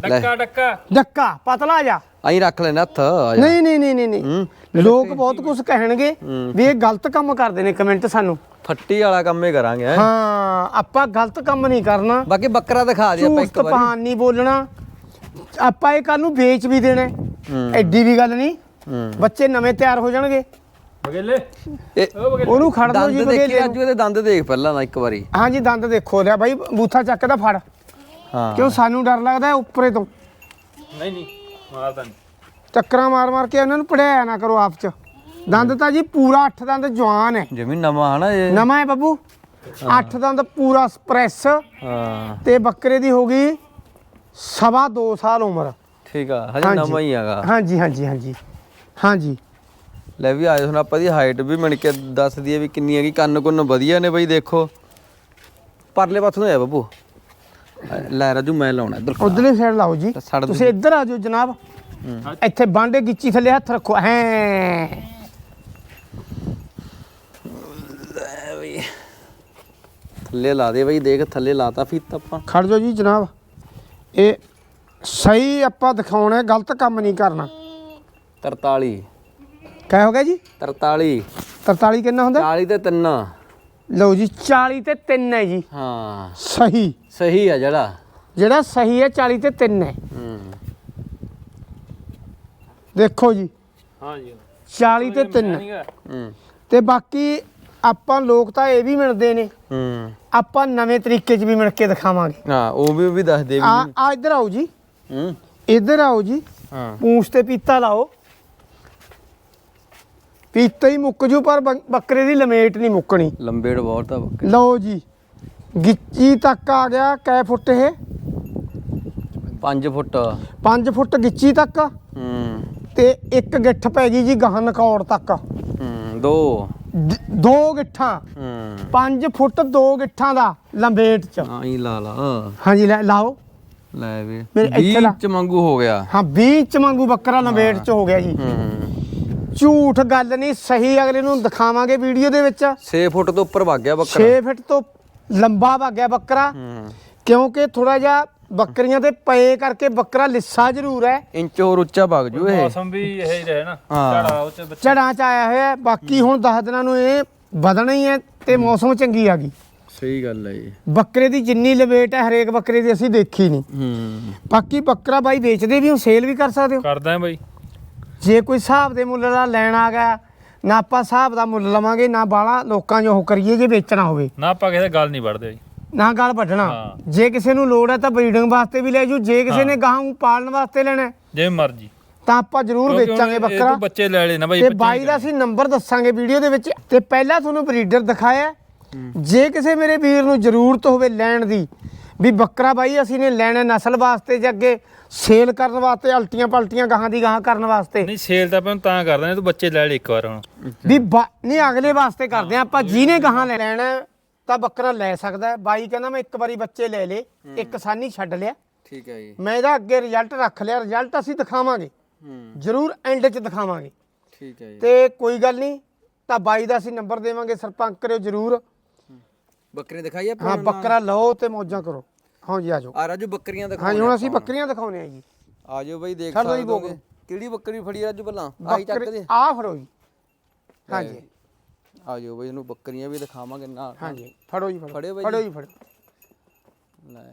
ਡੱਕਾ ਡੱਕਾ। ਡੱਕਾ ਪਤਲਾ ਜਾ ਆਈ ਰੱਖ ਲੈਣਾ ਹੱਥ ਆ ਜਾ। ਨਹੀਂ ਨਹੀਂ ਨਹੀਂ ਨਹੀਂ ਨਹੀਂ। ਹੂੰ। ਲੋਕ ਬਹੁਤ ਕੁਝ ਕਹਿਣਗੇ ਵੀ ਇਹ ਗਲਤ ਕੰਮ ਕਰਦੇ ਨੇ ਕਮੈਂਟ ਸਾਨੂੰ। ਫੱਟੀ ਵਾਲਾ ਕੰਮ ਹੀ ਕਰਾਂਗੇ ਹੈਂ। ਆਪਾਂ ਗਲਤ ਕੰਮ ਨਹੀਂ ਕਰਨਾ। ਬਾਕੀ ਬੱਕਰਾ ਦਿਖਾ ਦੇ ਆਪਾਂ ਇੱਕ ਵਾਰੀ। ਤਪਾਨ ਨਹੀਂ ਬੋਲਣਾ। ਆਪਾਂ ਇਹ ਕੱਲ ਨੂੰ ਵੇਚ ਵੀ ਦੇਣਾ। ਐਡੀ ਵੀ ਗੱਲ ਨਹੀਂ। ਬੱਚੇ ਨਵੇਂ ਤਿਆਰ ਹੋ ਜਾਣਗੇ। ਬਗੇਲੇ। ਉਹਨੂੰ ਖੜ ਦੰਦ ਜੀ ਦੇਖੀ ਬਗੇਲੇ ਰਾਜੂ ਇਹਦੇ ਦੰਦ ਦੇਖ ਪਹਿਲਾਂ ਨਾ ਇੱਕ ਵਾਰੀ। ਹਾਂ ਜੀ ਦੰਦ ਦੇਖੋ ਲਿਆ ਬਾਈ ਬੂਥਾ ਚੱਕਦਾ ਫੜ। ਹਾਂ। ਕਿਉਂ ਸਾਨੂੰ ਡਰ ਲੱਗਦਾ ਹੈ ਉੱਪਰੇ ਤੋਂ? ਨਹੀਂ ਨਹੀਂ ਮਾਰਦਾ ਨਹੀਂ। ਚੱਕਰਾਂ ਮਾਰ ਮਾਰ ਕੇ ਉਹਨਾਂ ਨੂੰ ਪੜਿਆ ਨਾ ਕਰੋ ਆਪ ਚ। ਦੰਦ ਤਾਂ ਜੀ ਪੂਰਾ 8 ਦੰਦ ਜਵਾਨ ਹੈ। ਜਿਵੇਂ ਨਵਾਂ ਹਨਾ ਇਹ। ਨਵਾਂ ਹੈ ਬੱਬੂ। 8 ਦੰਦ ਪੂਰਾ ਸਪ੍ਰੈਸ ਹਾਂ। ਤੇ ਬੱਕਰੇ ਦੀ ਹੋ ਗਈ ਸਵਾ 2 ਸਾਲ ਉਮਰ। ਠੀਕ ਆ ਹਜੇ। ਨਵਾਂ ਹੀ ਹੈਗਾ। ਹਾਂਜੀ ਹਾਂਜੀ ਹਾਂਜੀ। ਹਾਂਜੀ। ਲੈ ਵੀ ਆਏ ਹੁਣ ਆਪਾਂ ਦੀ ਹਾਈਟ ਵੀ ਮਿਣ ਕੇ ਦੱਸ ਦਈਏ ਵੀ ਕਿੰਨੀ ਹੈਗੀ ਕੰਨ ਕੁੰਨ ਵਧੀਆ ਨੇ ਬਈ ਦੇਖੋ। ਪਰਲੇ ਪਾਸੋਂ ਆ ਬੱਬੂ। ਲੈ ਰਾਜੂ ਮੈਂ ਲਾਉਣਾ ਇੱਧਰ। ਉਧਰਲੀ ਸਾਈਡ ਲਾਓ ਜੀ। ਤੁਸੀਂ ਇੱਧਰ ਆ ਜਾਓ ਜਨਾਬ। ਇੱਥੇ ਬਾਂਡੇ ਗਿੱਚੀ ਥੱਲੇ ਹੱਥ ਰੱਖੋ। ਹੈ। ਥੱਲੇ ਲਾ ਦੇ ਬਈ ਦੇਖ ਥੱਲੇ ਲਾਤਾ ਫੀਤ ਆਪਾਂ। ਖੜ ਜਾਓ ਜੀ ਜਨਾਬ। ਇਹ ਸਹੀ ਆਪਾਂ ਦਿਖਾਉਣਾ ਗਲਤ ਕੰਮ ਨਹੀਂ ਕਰਨਾ। 43 ਕਿਆ ਹੋ ਗਿਆ ਜੀ? 43 43 ਕਿੰਨਾ ਹੁੰਦਾ? 40 ਤੇ 3 ਲਓ ਜੀ 40 ਤੇ 3 ਹੈ ਜੀ। ਹਾਂ। ਸਹੀ। ਸਹੀ ਆ ਜਿਹੜਾ। ਜਿਹੜਾ ਸਹੀ ਹੈ 40 ਤੇ 3 ਹੈ। ਹੂੰ। ਦੇਖੋ ਜੀ। ਹਾਂ ਜੀ 40 ਤੇ 3 ਹੂੰ। ਤੇ ਬਾਕੀ ਆਪਾਂ ਲੋਕ ਤਾਂ ਇਹ ਵੀ ਮਿਲਦੇ ਨੇ। ਹੂੰ। ਆਪਾਂ ਨਵੇਂ ਤਰੀਕੇ 'ਚ ਵੀ ਮਿਲ ਕੇ ਦਿਖਾਵਾਂਗੇ। ਹਾਂ ਉਹ ਵੀ ਉਹ ਵੀ ਦੱਸ ਦੇ ਵੀ ਆ ਆ ਇੱਧਰ ਆਓ ਜੀ। ਹੂੰ। ਇੱਧਰ ਆਓ ਜੀ। ਹਾਂ। ਪੂੰਛ ਤੇ ਪੀਤਾ ਲਾਓ। ਪੀਤਾ ਹੀ ਮੁੱਕ ਜੂ ਪਰ ਬੱਕਰੇ ਦੀ ਲਮੇਟ ਨਹੀਂ ਮੁੱਕਣੀ। ਲੰਬੇੜ ਬਹੁਤ ਆ ਬੱਕਰੀ। ਲਓ ਜੀ। ਗਿੱਚੀ ਤੱਕ ਆ ਗਿਆ ਕੈ ਫੁੱਟ ਇਹ? 5 ਫੁੱਟ। 5 ਫੁੱਟ ਗਿੱਚੀ ਤੱਕ ਤੇ ਇੱਕ ਗਿੱਠ ਪੈ ਗਈ ਜੀ ਗਾਹਾਂ ਨਕੌੜ ਤੱਕ। ਹੂੰ ਦੋ। ਦ- ਦੋ ਗਿੱਠਾਂ। ਹੂੰ। 5 ਫੁੱਟ ਦੋ ਗਿੱਠਾਂ ਦਾ ਲੰਬੇਟ ਚ। ਹਾਂ ਹੀ ਲਾ ਲਾ। ਹਾਂਜੀ ਲੈ ਲਾਓ। ਲੈ ਵੀ। ਮੇਰੇ ਇੱਥੇ 20 ਲਾ। ਚ ਮੰਗੂ ਹੋ ਗਿਆ। ਹਾਂ 20 ਚ ਮੰਗੂ ਬੱਕਰਾ ਲੰਬੇਟ ਚ ਹੋ ਗਿਆ ਜੀ। ਹੂੰ। ਝੂਠ ਗੱਲ ਨਹੀਂ ਸਹੀ ਅਗਲੇ ਨੂੰ ਦਿਖਾਵਾਂਗੇ ਵੀਡੀਓ ਦੇ ਵਿੱਚ। 6 ਫੁੱਟ ਤੋਂ ਉੱਪਰ ਵਗ ਗਿਆ ਬੱਕਰਾ। 6 ਫੁੱਟ ਤੋਂ ਲੰਬਾ ਵਗਿਆ ਬੱਕਰਾ। ਹੂੰ। ਕਿਉਂਕਿ ਥੋੜਾ ਜਿਹਾ ਬੱਕਰੀਆਂ ਤੇ ਪਏ ਕਰਕੇ ਬੱਕਰਾ ਲਿੱਸਾ ਜ਼ਰੂਰ ਹੈ। ਇੰਚ ਹੋਰ ਉੱਚਾ ਵਗ ਜੂ ਇਹ। ਮੌਸਮ ਵੀ ਇਹ ਹੀ ਰਹੇ ਨਾ। ਹਾਂ। ਝੜਾ ਉਹ ਚ ਬੱਚਾ ਝੜਾਂ ਚ ਆਇਆ ਹੋਇਆ ਹੈ। ਬਾਕੀ ਹੁਣ 10 ਦਿਨਾਂ ਨੂੰ ਇਹ ਵਧਣਾ ਹੀ ਹੈ ਤੇ ਮੌਸਮ ਚੰਗੀ ਆ ਗਈ। ਸਹੀ ਗੱਲ ਹੈ ਜੀ। ਬੱਕਰੇ ਦੀ ਜਿੰਨੀ ਲਵੇਟ ਹੈ ਹਰੇਕ ਬੱਕਰੇ ਦੀ ਅਸੀਂ ਦੇਖੀ ਨਹੀਂ। ਹੂੰ। ਬਾਕੀ ਬੱਕਰਾ ਬਾਈ ਵੇਚਦੇ ਵੀ ਹੋ ਸੇਲ ਵੀ ਕਰ ਸਕਦੇ ਹੋ। ਕਰਦਾ ਹੈ ਬਾਈ। ਜੇ ਕੋਈ ਹਿਸਾਬ ਦੇ ਮੁੱਲ ਦਾ ਲੈਣ ਆ ਗਿਆ ਨਾ ਆਪਾਂ ਹਿਸਾਬ ਦਾ ਮੁੱਲ ਲਵਾਂਗੇ ਨਾ ਬਾਲਾ ਲੋਕਾਂ 'ਚ ਉਹ ਕਰੀਏ ਜੇ ਵੇਚਣਾ ਹੋਵੇ। ਨਾ ਆਪਾਂ ਕਿਸੇ ਗੱਲ ਨਹੀਂ ਵੜਦੇ ਜੀ ਨਾ ਗਲ ਵੱਢਣਾ। ਹਾਂ। ਜੇ ਕਿਸੇ ਨੂੰ ਲੋੜ ਹੈ ਤਾਂ ਬਰੀਡਿੰਗ ਵਾਸਤੇ ਵੀ ਲੈ ਜੂ ਜੇ ਕਿਸੇ ਨੇ ਗਾਂ ਨੂੰ ਪਾਲਣ ਵਾਸਤੇ ਲੈਣਾ ਹੈ, ਜਿਵੇਂ ਮਰਜ਼ੀ। ਤਾਂ ਆਪਾਂ ਜ਼ਰੂਰ ਵੇਚਾਂਗੇ ਬੱਕਰਾ। ਬੱਚੇ ਲੈ ਲੈਣਾ ਬਾਈ ਤੇ ਬੱਚੇ ਬਾਈ ਦਾ ਅਸੀਂ ਨੰਬਰ ਦੱਸਾਂਗੇ ਵੀਡੀਓ ਦੇ ਵਿੱਚ। ਤੇ ਪਹਿਲਾਂ ਤੁਹਾਨੂੰ ਬਰੀਡਰ ਦਿਖਾਇਆ ਜੇ ਕਿਸੇ ਮੇਰੇ ਵੀਰ ਨੂੰ ਜ਼ਰੂਰਤ ਹੋਵੇ ਲੈਣ ਦੀ ਵੀ ਬੱਕਰਾ ਬਾਈ ਅਸੀਂ ਨੇ ਲੈਣਾ ਨਸਲ ਵਾਸਤੇ ਜਾਂ ਅੱਗੇ ਸੇਲ ਕਰਨ ਵਾਸਤੇ ਅਲਟੀਆਂ ਪਲਟੀਆਂ ਗਾਹਾਂ ਦੀ ਗਾਹਾਂ ਕਰਨ ਵਾਸਤੇ। ਨਹੀਂ ਸੇਲ ਤਾਂ ਆਪਾਂ ਨੂੰ ਤਾਂ ਕਰਦਾ ਨੇ ਤੂੰ ਬੱਚੇ ਲੈ ਲੈ ਇੱਕ ਵਾਰ ਹੁਣ। ਵੀ ਬਾ- ਨਹੀਂ ਅਗਲੇ ਵਾਸਤੇ ਕਰਦੇ ਆ ਆਪਾਂ ਜਿਹਨੇ ਗਾਹਾਂ ਲੈਣਾ ਹੈ, ਤਾਂ ਬੱਕਰਾ ਲੈ ਸਕਦਾ ਹੈ। ਬਾਈ ਕਹਿੰਦਾ ਮੈਂ ਇੱਕ ਵਾਰੀ ਬੱਚੇ ਲੈ ਲੇ ਇੱਕ ਸਾਨੀ ਛੱਡ ਲਿਆ। ਠੀਕ ਹੈ ਜੀ। ਮੈਂ ਇਹਦਾ ਅੱਗੇ ਰਿਜ਼ਲਟ ਰੱਖ ਲਿਆ। ਰਿਜ਼ਲਟ ਅਸੀਂ ਦਿਖਾਵਾਂਗੇ। ਹੂੰ। ਜ਼ਰੂਰ ਐਂਡ 'ਚ ਦਿਖਾਵਾਂਗੇ। ਠੀਕ ਹੈ ਜੀ। ਤੇ ਕੋਈ ਗੱਲ ਨਹੀਂ ਤਾਂ ਬਾਈ ਦਾ ਅਸੀਂ ਨੰਬਰ ਦੇਵਾਂਗੇ। ਸੰਪਰਕ ਕਰਿਓ ਜ਼ਰੂਰ। ਬੱਕਰੀ ਦਿਖਾਈਏ ਹਾਂ ਬੱਕਰਾ ਲਓ ਤੇ ਮੌਜਾਂ ਕਰੋ। ਹਾਂ ਜੀ ਆਜੋ ਆ ਰਾਜੂ ਬੱਕਰੀਆਂ ਦਿਖਾ ਹਾਂਜੀ ਹੁਣ ਅਸੀਂ ਬੱਕਰੀਆਂ ਦਿਖਾਉਣੇ ਆ ਜੀ। ਆਜੋ ਬਈ ਦੇਖ ਛੱਡ ਦਿਓ ਜੀ ਸਕਦੇ ਬੋਕ। ਕਿਹੜੀ ਬੱਕਰੀ ਫੜੀ ਰਾਜੂ ਪਹਿਲਾਂ? ਆਈ ਚੱਕ ਦੇ। ਆ ਫੜੋ ਜੀ। ਹਾਂਜੀ। ਆਜੋ ਬਈ ਇਹਨੂੰ ਬੱਕਰੀਆਂ ਵੀ ਦਿਖਾਵਾਂਗੇ ਨਾਲ। ਹਾਂਜੀ ਫੜੋ ਜੀ ਫੜੋ। ਫੜਿਓ ਬਾਈ। ਫੜੋ ਜੀ। ਫੜੋ। ਲੈ।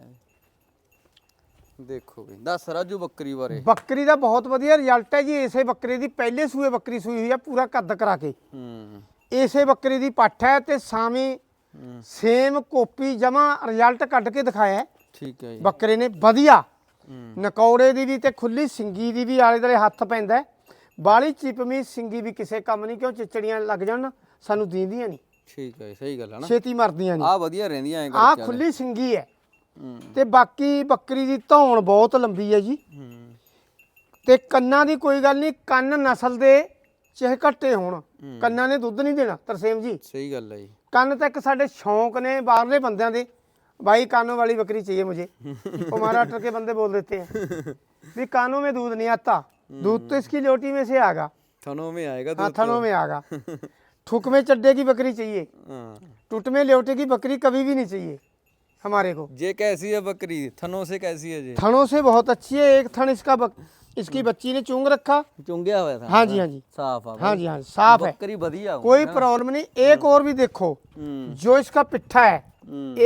ਦੇਖੋ ਬਈ ਦੱਸ ਰਾਜੂ ਬੱਕਰੀ ਬਾਰੇ। ਬੱਕਰੀ ਦਾ ਬਹੁਤ ਵਧੀਆ ਰਿਜ਼ਲਟ ਹੈ ਜੀ ਇਸੇ ਬੱਕਰੀ ਦੀ ਪਹਿਲੇ ਸੂਏ ਬੱਕਰੀ ਸੂਈ ਹੋਈ ਹੈ ਪੂਰਾ ਕੱਦ ਕਰਾ ਕੇ। ਹੂੰ। ਇਸੇ ਬੱਕਰੀ ਦੀ ਪੱਠ ਹੈ ਤੇ ਸਾਵੇਂ ਹੂੰ, ਸੇਮ ਕਾਪੀ ਜਮਾ ਰਿਜ਼ਲਟ ਕੱਢ ਕੇ ਦਿਖਾਇਆ ਹੈ। ਠੀਕ ਹੈ ਜੀ। ਬੱਕਰੇ ਨੇ ਵਧੀਆ। ਹੂੰ। ਨਕੌੜੇ ਦੀ ਵੀ ਤੇ ਖੁੱਲੀ ਸਿੰਗੀ ਦੀ ਵੀ ਆਲੇ ਦੁਆਲੇ ਹੱਥ ਪੈਂਦਾ ਹੈ। ਬਾਹਲੀ ਚਿਪਮੀ ਸਿੰਗੀ ਵੀ ਕਿਸੇ ਕੰਮ ਨਹੀਂ ਕਿਉਂ ਚਿਚੜੀਆਂ ਲੱਗ ਜਾਣ। ਨਾ, ਸਾਨੂੰ ਦੀਂਦੀਆਂ ਨਹੀਂ ਠੀਕ ਹੈ ਜੀ, ਸਹੀ ਗੱਲ ਹੈ ਨਾ ਛੇਤੀ ਮਰਦੀਆਂ ਨਹੀਂ ਆ ਵਧੀਆ ਰਹਿੰਦੀਆਂ ਐ ਆਹ ਕਰਕੇ ਖੁੱਲੀ ਸਿੰਗੀ ਹੈ ਹੂੰ ਤੇ ਬਾਕੀ ਬੱਕਰੀ ਦੀ ਧੌਣ ਬਹੁਤ ਲੰਬੀ ਹੈ ਜੀ ਹੂੰ ਤੇ ਕੰਨਾਂ ਦੀ ਕੋਈ ਗੱਲ ਨਹੀਂ ਕੰਨ ਨਸਲ ਦੇ ਚਾਹੇ ਘੱਟੇ ਹੋਣ ਕੰਨਾਂ ਨੇ ਦੁੱਧ ਨਹੀਂ ਦੇਣਾ ਤਰਸੇਮ ਜੀ ਸਹੀ ਗੱਲ ਹੈ ਜੀ ਕੰਨ ਤਾਂ ਇੱਕ ਸਾਡੇ ਸ਼ੌਂਕ ਨੇ ਬਾਹਰਲੇ ਬੰਦਿਆਂ ਦੇ भाई कानों वाली बकरी चाहिए मुझे वो महाराष्ट्र के बंदे बोल देते हैं भी कानों में दूध नहीं आता दूध तो इसकी लोटी में से आगा ਥਨੋਂ में आएगा हाँ दूध थनों में आगा थुक में चड्डे की बकरी चाहिए। हाँ। टुट में ल्योटे की बकरी कभी भी नहीं चाहिए हमारे को। ये कैसी है बकरी? थनों से कैसी है जी थनों से बहुत अच्छी है एक थन इसका बक, इसकी हम्म। बच्ची ने चुंग रखा। चुंगिया हुआ था। हाँ जी हाँ जी। साफ़ है हाँ जी हाँ साफ़ है। बकरी बढ़िया कोई प्रॉब्लम नहीं हम्म। एक और भी देखो हम्म। जो इसका पिट्ठा है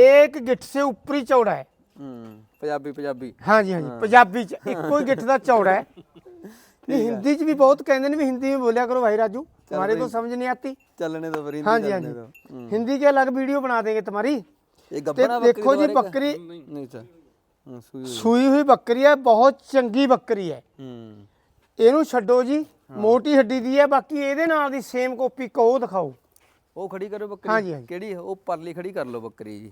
एक गिट से ऊपरी चौड़ा है। पंजाबी पंजाबी। हाँ जी हाँ जी हाँ। पंजाबी एक कोई गिट का चौड़ा है। हिंदी च भी बहुत कहते हिंदी में बोलिया करो भाई राजू। तुम्हारे को समझ नहीं आती चलने दो फिर हाँ हिंदी जी हाँ चलने जी दो हम्म। हिंदी की अलग वीडियो बना देंगे तुम्हारी ये ਤੇ गब्बना ਦੇਖੋ ਜੀ बारे का? ਬੱਕਰੀ नहीं सर हाँ, सुई हुई। ਸੂਈ ਹੋਈ ਬੱਕਰੀ ਹੈ ਬਹੁਤ ਚੰਗੀ ਬੱਕਰੀ ਹੈ हम्म ਇਹਨੂੰ ਛੱਡੋ ਜੀ ਮੋਟੀ ਹੱਡੀ ਦੀ ਹੈ ਬਾਕੀ ਇਹਦੇ ਨਾਲ ਦੀ ਸੇਮ ਕਾਪੀ ਕੋ ਦਿਖਾਓ ਉਹ ਖੜੀ ਕਰੋ ਬੱਕਰੀ ਹਾਂਜੀ, ਹਾਂਜੀ। ਕਿਹੜੀ ਉਹ ਪਰਲੀ ਖੜੀ ਕਰ ਲਓ ਬੱਕਰੀ ਜੀ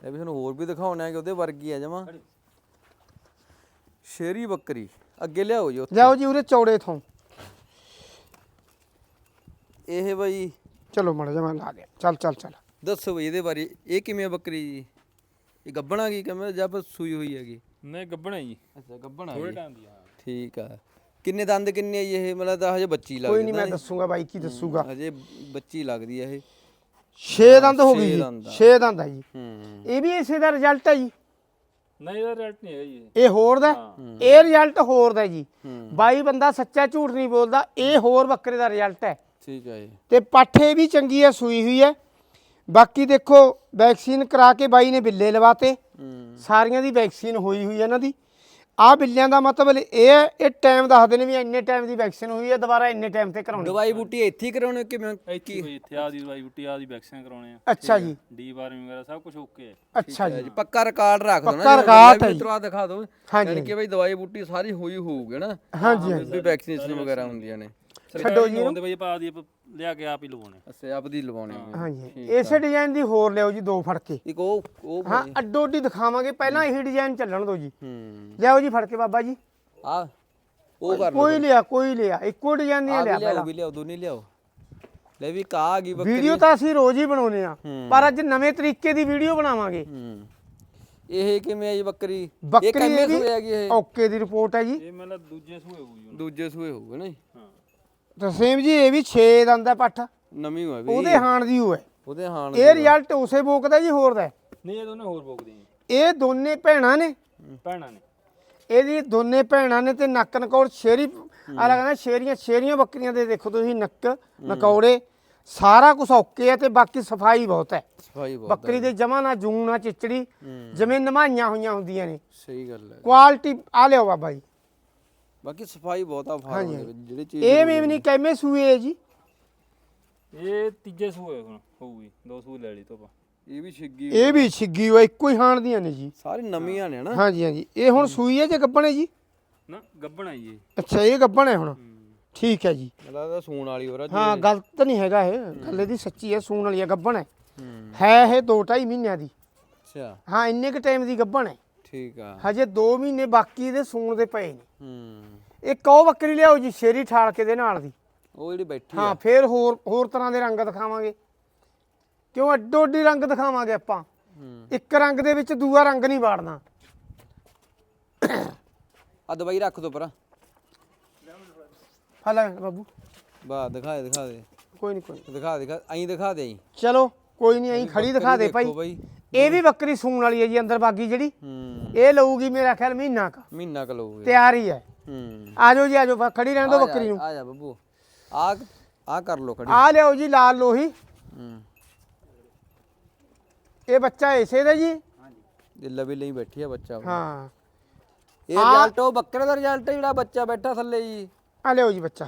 ਇਹ ਵੀ ਤੁਹਾਨੂੰ ਹੋਰ ਵੀ ਦਿਖਾਉਣਾ ਹੈ ਕਿ ਉਹਦੇ ਵਰਗੀ ਹੈ ਜਮਾ ਸ਼ੇਰੀ ਬੱਕਰੀ ਅੱਗੇ ਲਿਆਓ ਜੀ ਉੱਥੇ ਜਾਓ ਜੀ ਉਰੇ ਚੌੜੇ ਥੋਂ ਇਹ ਬਈ ਚਲੋ ਮੜ ਜਾ ਮੈਂ ਲਾ ਗਿਆ ਚੱਲ ਚੱਲ ਚੱਲ। ਦੱਸੋ ਬਈ ਇਹਦੇ ਬਾਰੇ ਇਹ ਕਿਵੇਂ ਆ ਬੱਕਰੀ ਜੀ? ਇਹ ਗੱਬਣਾ ਕੀ ਕਿਵੇਂ ਜਾਂ ਫਿਰ ਸੂਈ ਹੋਈ ਹੈਗੀ? ਨਹੀਂ ਗੱਬਣਾ ਜੀ। ਅੱਛਾ ਗੱਬਣਾ ਥੋੜੇ ਟਾਈਮ ਦੀ ਹਾਂ। ਠੀਕ ਆ। ਕਿੰਨੇ ਦੰਦ ਕਿੰਨੇ ਆ ਜੀ ਇਹ? ਮਤਲਬ ਤਾਂ ਹਜੇ ਬੱਚੀ ਲੱਗਦੀ ਕੋਈ ਨਹੀਂ ਮੈਂ ਦੱਸੂਗਾ ਬਾਈ ਕੀ ਦੱਸੂਗਾ। ਹਜੇ ਬੱਚੀ ਲੱਗਦੀ ਆ ਇਹ। 6 ਦੰਦ ਹੋ ਗਈ ਛੇ ਜੀ ਦੰਦ ਆ। 6 ਦੰਦ ਹੈ ਜੀ। ਹੂੰ। ਇਹ ਵੀ ਇਸੇ ਦਾ ਰਿਜ਼ਲਟ ਹੈ ਜੀ। ਨਹੀਂ ਇਹਦਾ ਰੈਟ ਨਹੀਂ ਹੈਗਾ ਜੀ ਇਹ। ਇਹ ਹੋਰ ਦਾ? ਹੈ। ਇਹ ਰਿਜ਼ਲਟ ਹੋਰ ਦਾ ਹੈ ਜੀ। ਹੂੰ। ਬਾਈ ਬੰਦਾ ਸੱਚਾ ਝੂਠ ਨਹੀਂ ਬੋਲਦਾ ਇਹ ਹੋਰ ਬੱਕਰੇ ਦਾ ਰਿਜ਼ਲਟ ਹੈ। ਠੀਕ ਆ ਜੀ। ਤੇ ਪਾਠੇ ਵੀ ਚੰਗੀ ਹੈ ਸੂਈ ਹੋਈ ਹੈ ਬਾਕੀ ਦੇਖੋ ਵੈਕਸੀਨ ਕਰਾ ਕੇ ਬਾਈ ਨੇ ਬਿੱਲੇ ਲਵਾਤੇ। ਹੂੰ। ਸਾਰੀਆਂ ਦੀ ਵੈਕਸੀਨ ਹੋਈ ਹੋਈ ਹੈ ਇਹਨਾਂ ਦੀ। ਆ ਬਿੱਲਿਆਂ ਦਾ ਮਤਲਬ ਇਹ ਹੈ ਇਹ ਟਾਈਮ ਦੱਸਦੇ ਨੇ ਵੀ ਇੰਨੇ ਟਾਈਮ ਦੀ ਵੈਕਸੀਨ ਹੋਈ ਹੈ ਦੁਬਾਰਾ ਇੰਨੇ ਟਾਈਮ ਤੇ ਕਰਾਉਣੀ। ਦਵਾਈ ਬੂਟੀ ਇੱਥੇ ਹੀ ਕਰਾਉਣੇ ਕਿਵੇਂ ਇੱਥੇ ਬਈ ਇੱਥੇ ਆ ਦੀ ਦਵਾਈ ਬੁੱਟੀ ਆ ਦੀ ਵੈਕਸੀਨ ਕਰਾਉਣੇ ਆ। ਅੱਛਾ ਜੀ। ਡੀ ਵਾਰਮਿੰਗ ਵਗੈਰਾ ਸਭ ਕੁਝ ਓਕੇ ਹੈ ਅੱਛਾ ਜੀ। ਪੱਕਾ ਰਿਕਾਰਡ ਰੱਖ ਦੋ ਨਾ ਪੱਕਾ ਰਿਕਾਰਡ ਹੈ। ਮਿੱਤਰੋ ਆ ਦਿਖਾ ਦਿਓ ਹਾਂਜੀ। ਯਾਨੀ ਕਿ ਬਈ ਦਵਾਈ ਬੂਟੀ ਸਾਰੀ ਹੋਈ ਹੋਊਗੀ ਨਾ। ਹਾਂਜੀ ਵੀ ਵੈਕਸੀਨੇਸ਼ਨ ਵਗੈਰਾ ਹੁੰਦੀਆਂ ਨੇ। ਛੱਡੋ ਜੀ ਉਹਦੇ ਬਈ ਆਪਾਂ ਆਦੀ ਲਿਆ ਕੇ ਆਪ ਹੀ ਲਵਾਉਣੇ। ਅਸੇ ਆਪਦੀ ਲਵਾਉਣੀ ਹੈ। ਹਾਂਜੀ। ਇਸੇ ਡਿਜ਼ਾਈਨ ਦੀ ਹੋਰ ਲਿਓ ਜੀ ਦੋ ਫੜ ਕੇ। ਇੱਕ ਉਹ ਉਹ ਹਾਂ ਅੱਡੋ ਅੱਡੀ ਦਿਖਾਵਾਂਗੇ। ਪਹਿਲਾਂ ਇਹੀ ਡਿਜ਼ਾਈਨ ਚੱਲਣ ਦਿਓ ਜੀ। ਹੂੰ। ਲਿਆਓ ਜੀ ਫੜ ਕੇ ਬਾਬਾ ਜੀ। ਆ ਉਹ ਕਰ ਲਓ ਕੋਈ ਲਿਆ ਕੋਈ ਲਿਆ। ਇੱਕੋ ਡਿਜ਼ਾਈਨ ਦੀਆਂ ਆ ਲਿਆ ਵੀ ਲਿਆਓ ਪਹਿਲਾਂ। ਵੀ ਲਿਆਓ ਦੋਨੇ ਲਿਆਓ। ਲੈ ਵੀ ਕਾ ਆ ਗਈ ਬੱਕਰੀ। ਵੀਡੀਓ ਤਾਂ ਅਸੀਂ ਰੋਜ਼ ਹੀ ਬਣਾਉਨੇ ਆ। ਪਰ ਅੱਜ ਨਵੇਂ ਤਰੀਕੇ ਦੀ ਵੀਡੀਓ ਬਣਾਵਾਂਗੇ। ਹੂੰ। ਇਹ ਕਿਵੇਂ ਆਈ ਬੱਕਰੀ? ਇਹ ਬੱਕਰੀ ਕਿੰਨੇ ਇਹ ਵੀ ਸੂਏ ਹੈਗੀ ਇਹ? ਓਕੇ ਦੀ ਰਿਪੋਰਟ ਹੈ ਜੀ। ਇਹ ਮਤਲਬ ਦੂਜੇ ਸੂਏ ਹੋਊ ਜੀ ਦੂਜੇ ਸੂਏ ਹੋਊਗਾ ਨਾ ਜੀ? ਹਾਂ। ਤਾਂ ਸੇਮ ਜੀ ਇਹ ਵੀ 6 ਦੰਦ ਹੈ ਪੱਠ। ਨਵੀਂ ਹੋਇਆ ਵੀ। ਉਹਦੇ ਹਾਣ ਦੀ ਉਹ ਹੈ। ਉਹਦੇ ਹਾਣ ਇਹ ਰਿਜ਼ਲਟ ਉਸੇ ਬੋਕਦਾ ਜੀ ਹੋਰ ਦਾ ਹੈ। ਨਹੀਂ ਇਹ ਦੋਨੇ ਹੋਰ ਬੋਕਦੇ ਜੀ। ਇਹ ਦੋਨੇ ਭੈਣਾਂ ਨੇ। ਭੈਣਾਂ ਨੇ। ਇਹਦੀ ਦੋਨੇ ਭੈਣਾਂ ਨੇ ਤੇ ਨੱਕ ਨਕੌੜ ਸ਼ੇਰੀ ਆ ਲੱਗਦਾ ਸ਼ੇਰੀਆਂ ਸ਼ੇਰੀਆਂ ਬੱਕਰੀਆਂ ਦੇ ਦੇਖੋ ਤੁਸੀਂ ਨੱਕ ਨਕੌੜੇ। ਸਾਰਾ ਕੁਝ ਓਕੇ ਹੈ ਤੇ ਬਾਕੀ ਸਫ਼ਾਈ ਬਹੁਤ ਹੈ। ਸਫ਼ਾਈ ਬਹੁਤ ਬੱਕਰੀ ਦੇ ਜਮਾ ਨਾ ਜੂੰ ਨਾ ਚਿਚੜੀ। ਜਿਵੇਂ ਨਮਾਈਆਂ ਹੋਈਆਂ ਹੁੰਦੀਆਂ ਨੇ। ਸਹੀ ਗੱਲ ਹੈ। ਕੁਆਲਿਟੀ ਆ ਲਿਓ ਬਾਬਾ ਜੀ। ਬਾਕੀ ਸਫ਼ਾਈ ਬਹੁਤ ਆ ਫਾਰਮ ਦੇ ਵਿੱਚ ਜਿਹੜੀ ਚੀਜ਼ ਇਹ ਵੀ ਨਹੀਂ ਕਿਵੇਂ ਸੂਏ ਹੈ ਜੀ। ਇਹ ਤੀਜੇ ਸੂਏ ਹੁਣ ਹੋਊਗੀ ਦੋ ਸੂਏ ਲੈ ਲਈ ਤੋਂ ਆਪਾਂ ਇਹ ਵੀ ਛਿੱਗੀ ਇਹ ਵੀ ਛਿੱਗੀ ਹੋਈ ਇੱਕੋ ਹੀ ਹਾਣ ਦੀਆਂ ਨੇ ਜੀ। ਸਾਰੀ ਨਵੀਆਂ ਨੇ ਨਾ। ਹਾਂਜੀ ਹਾਂਜੀ। ਇਹ ਹੁਣ ਸੂਈ ਹੈ ਜੇ ਗੱਬਣ ਹੈ ਜੀ? ਨਾ ਗੱਬਣਾ ਜੀ ਇਹ। ਅੱਛਾ ਇਹ ਗੱਬਣ ਹੈ ਹੁਣ? ਠੀਕ ਹੈ ਜੀ। ਲੱਗਦਾ ਸੂਣ ਵਾਲੀ ਹੋਰ ਆ ਹਾਂ ਗਲਤ ਨਹੀਂ ਹੈਗਾ ਇਹ। ਗੱਲ ਇਹਦੀ ਸੱਚੀ ਹੈ ਸੂਣ ਵਾਲੀ ਹੈ ਗੱਬਣ ਹੈ ਹੂੰ। ਹੈ ਇਹ 2.5 ਮਹੀਨਿਆਂ ਦੀ। ਅੱਛਾ। ਹਾਂ ਇੰਨੇ ਕ ਟਾਈਮ ਦੀ ਗੱਬਣ ਹੈ ਠੀਕ ਆ। ਹਜੇ 2 ਮਹੀਨੇ ਬਾਕੀ ਇਹਦੇ ਸੂਣ ਦੇ ਪਏ ਨੇ। ਹੂੰ। ਇੱਕ ਉਹ ਬੱਕਰੀ ਲਿਆਓ ਜੀ ਸ਼ੇਰੀ ਠਾਲ ਕੇ ਦੇ ਨਾਲ ਦੀ। ਉਹ ਜਿਹੜੀ ਬੈਠੀ ਹਾਂ ਆ। ਫੇਰ ਹੋਰ ਹੋਰ ਤਰ੍ਹਾਂ ਦੇ ਰੰਗ ਦਿਖਾਵਾਂਗੇ। ਕਿਉਂ ਅੱਡੋ ਅੱਡੀ ਰੰਗ ਦਿਖਾਵਾਂਗੇ ਆਪਾਂ? ਹੂੰ। ਇੱਕ ਰੰਗ ਦੇ ਵਿੱਚ ਦੂਆ ਰੰਗ ਨਹੀਂ ਵਾੜਨਾ। ਆ ਦਵਾਈ ਰੱਖ ਦੋ ਪਰਾਂ। ਹਲਾ ਬਾਬੂ। ਬਾ ਦਿਖਾ ਦੇ ਦਿਖਾ ਦੇ। ਕੋਈ ਨਹੀਂ ਕੋਈ ਨੀ। ਦਿਖਾ ਦਿਖਾ ਐਂ ਦਿਖਾ ਦੇ ਐਂ ਚਲੋ ਕੋਈ ਨਹੀਂ ਐਂ ਖੜੀ ਦਿਖਾ ਦੇ ਭਾਈ। ਦੇਖੋ ਬਾਈ। ਇਹ ਵੀ ਬੱਕਰੀ ਸੂਣ ਵਾਲੀ ਹੈ ਜੀ ਅੰਦਰ ਬਾਗੀ ਜਿਹੜੀ। ਹੂੰ। ਇਹ ਲਊਗੀ ਮੇਰਾ ਖਿਆਲ ਮਹੀਨਾ ਕ। ਮਹੀਨਾ ਕ ਲਊਗੇ। ਤਿਆਰ ਹੀ। ਹੈ। ਹੂੰ ਆਜੋ ਜੀ ਆਜੋ ਬਸ ਖੜੀ ਰਹਿਣ ਦਿਓ ਬੱਕਰੀ ਨੂੰ। ਆ ਜਾ ਬੱਬੂ। ਆ ਆ ਕਰ ਲੋ ਖੜੀ। ਆ ਲਿਆਓ ਜੀ ਲਾਲ ਲੋਹੀ। ਹੂੰ। ਇਹ ਬੱਚਾ ਇਸੇ ਦਾ ਜੀ? ਇਹ ਲਵੇ ਲਈ ਬੈਠੀ ਆ ਬੱਚਾ। ਹਾਂ। ਇਹ ਰਿਜ਼ਲਟ ਉਹ ਬੱਕਰੇ ਦਾ ਰਿਜ਼ਲਟ ਜਿਹੜਾ ਬੱਚਾ ਬੈਠਾ ਥੱਲੇ ਜੀ। ਆ ਲਿਆਓ ਜੀ ਬੱਚਾ।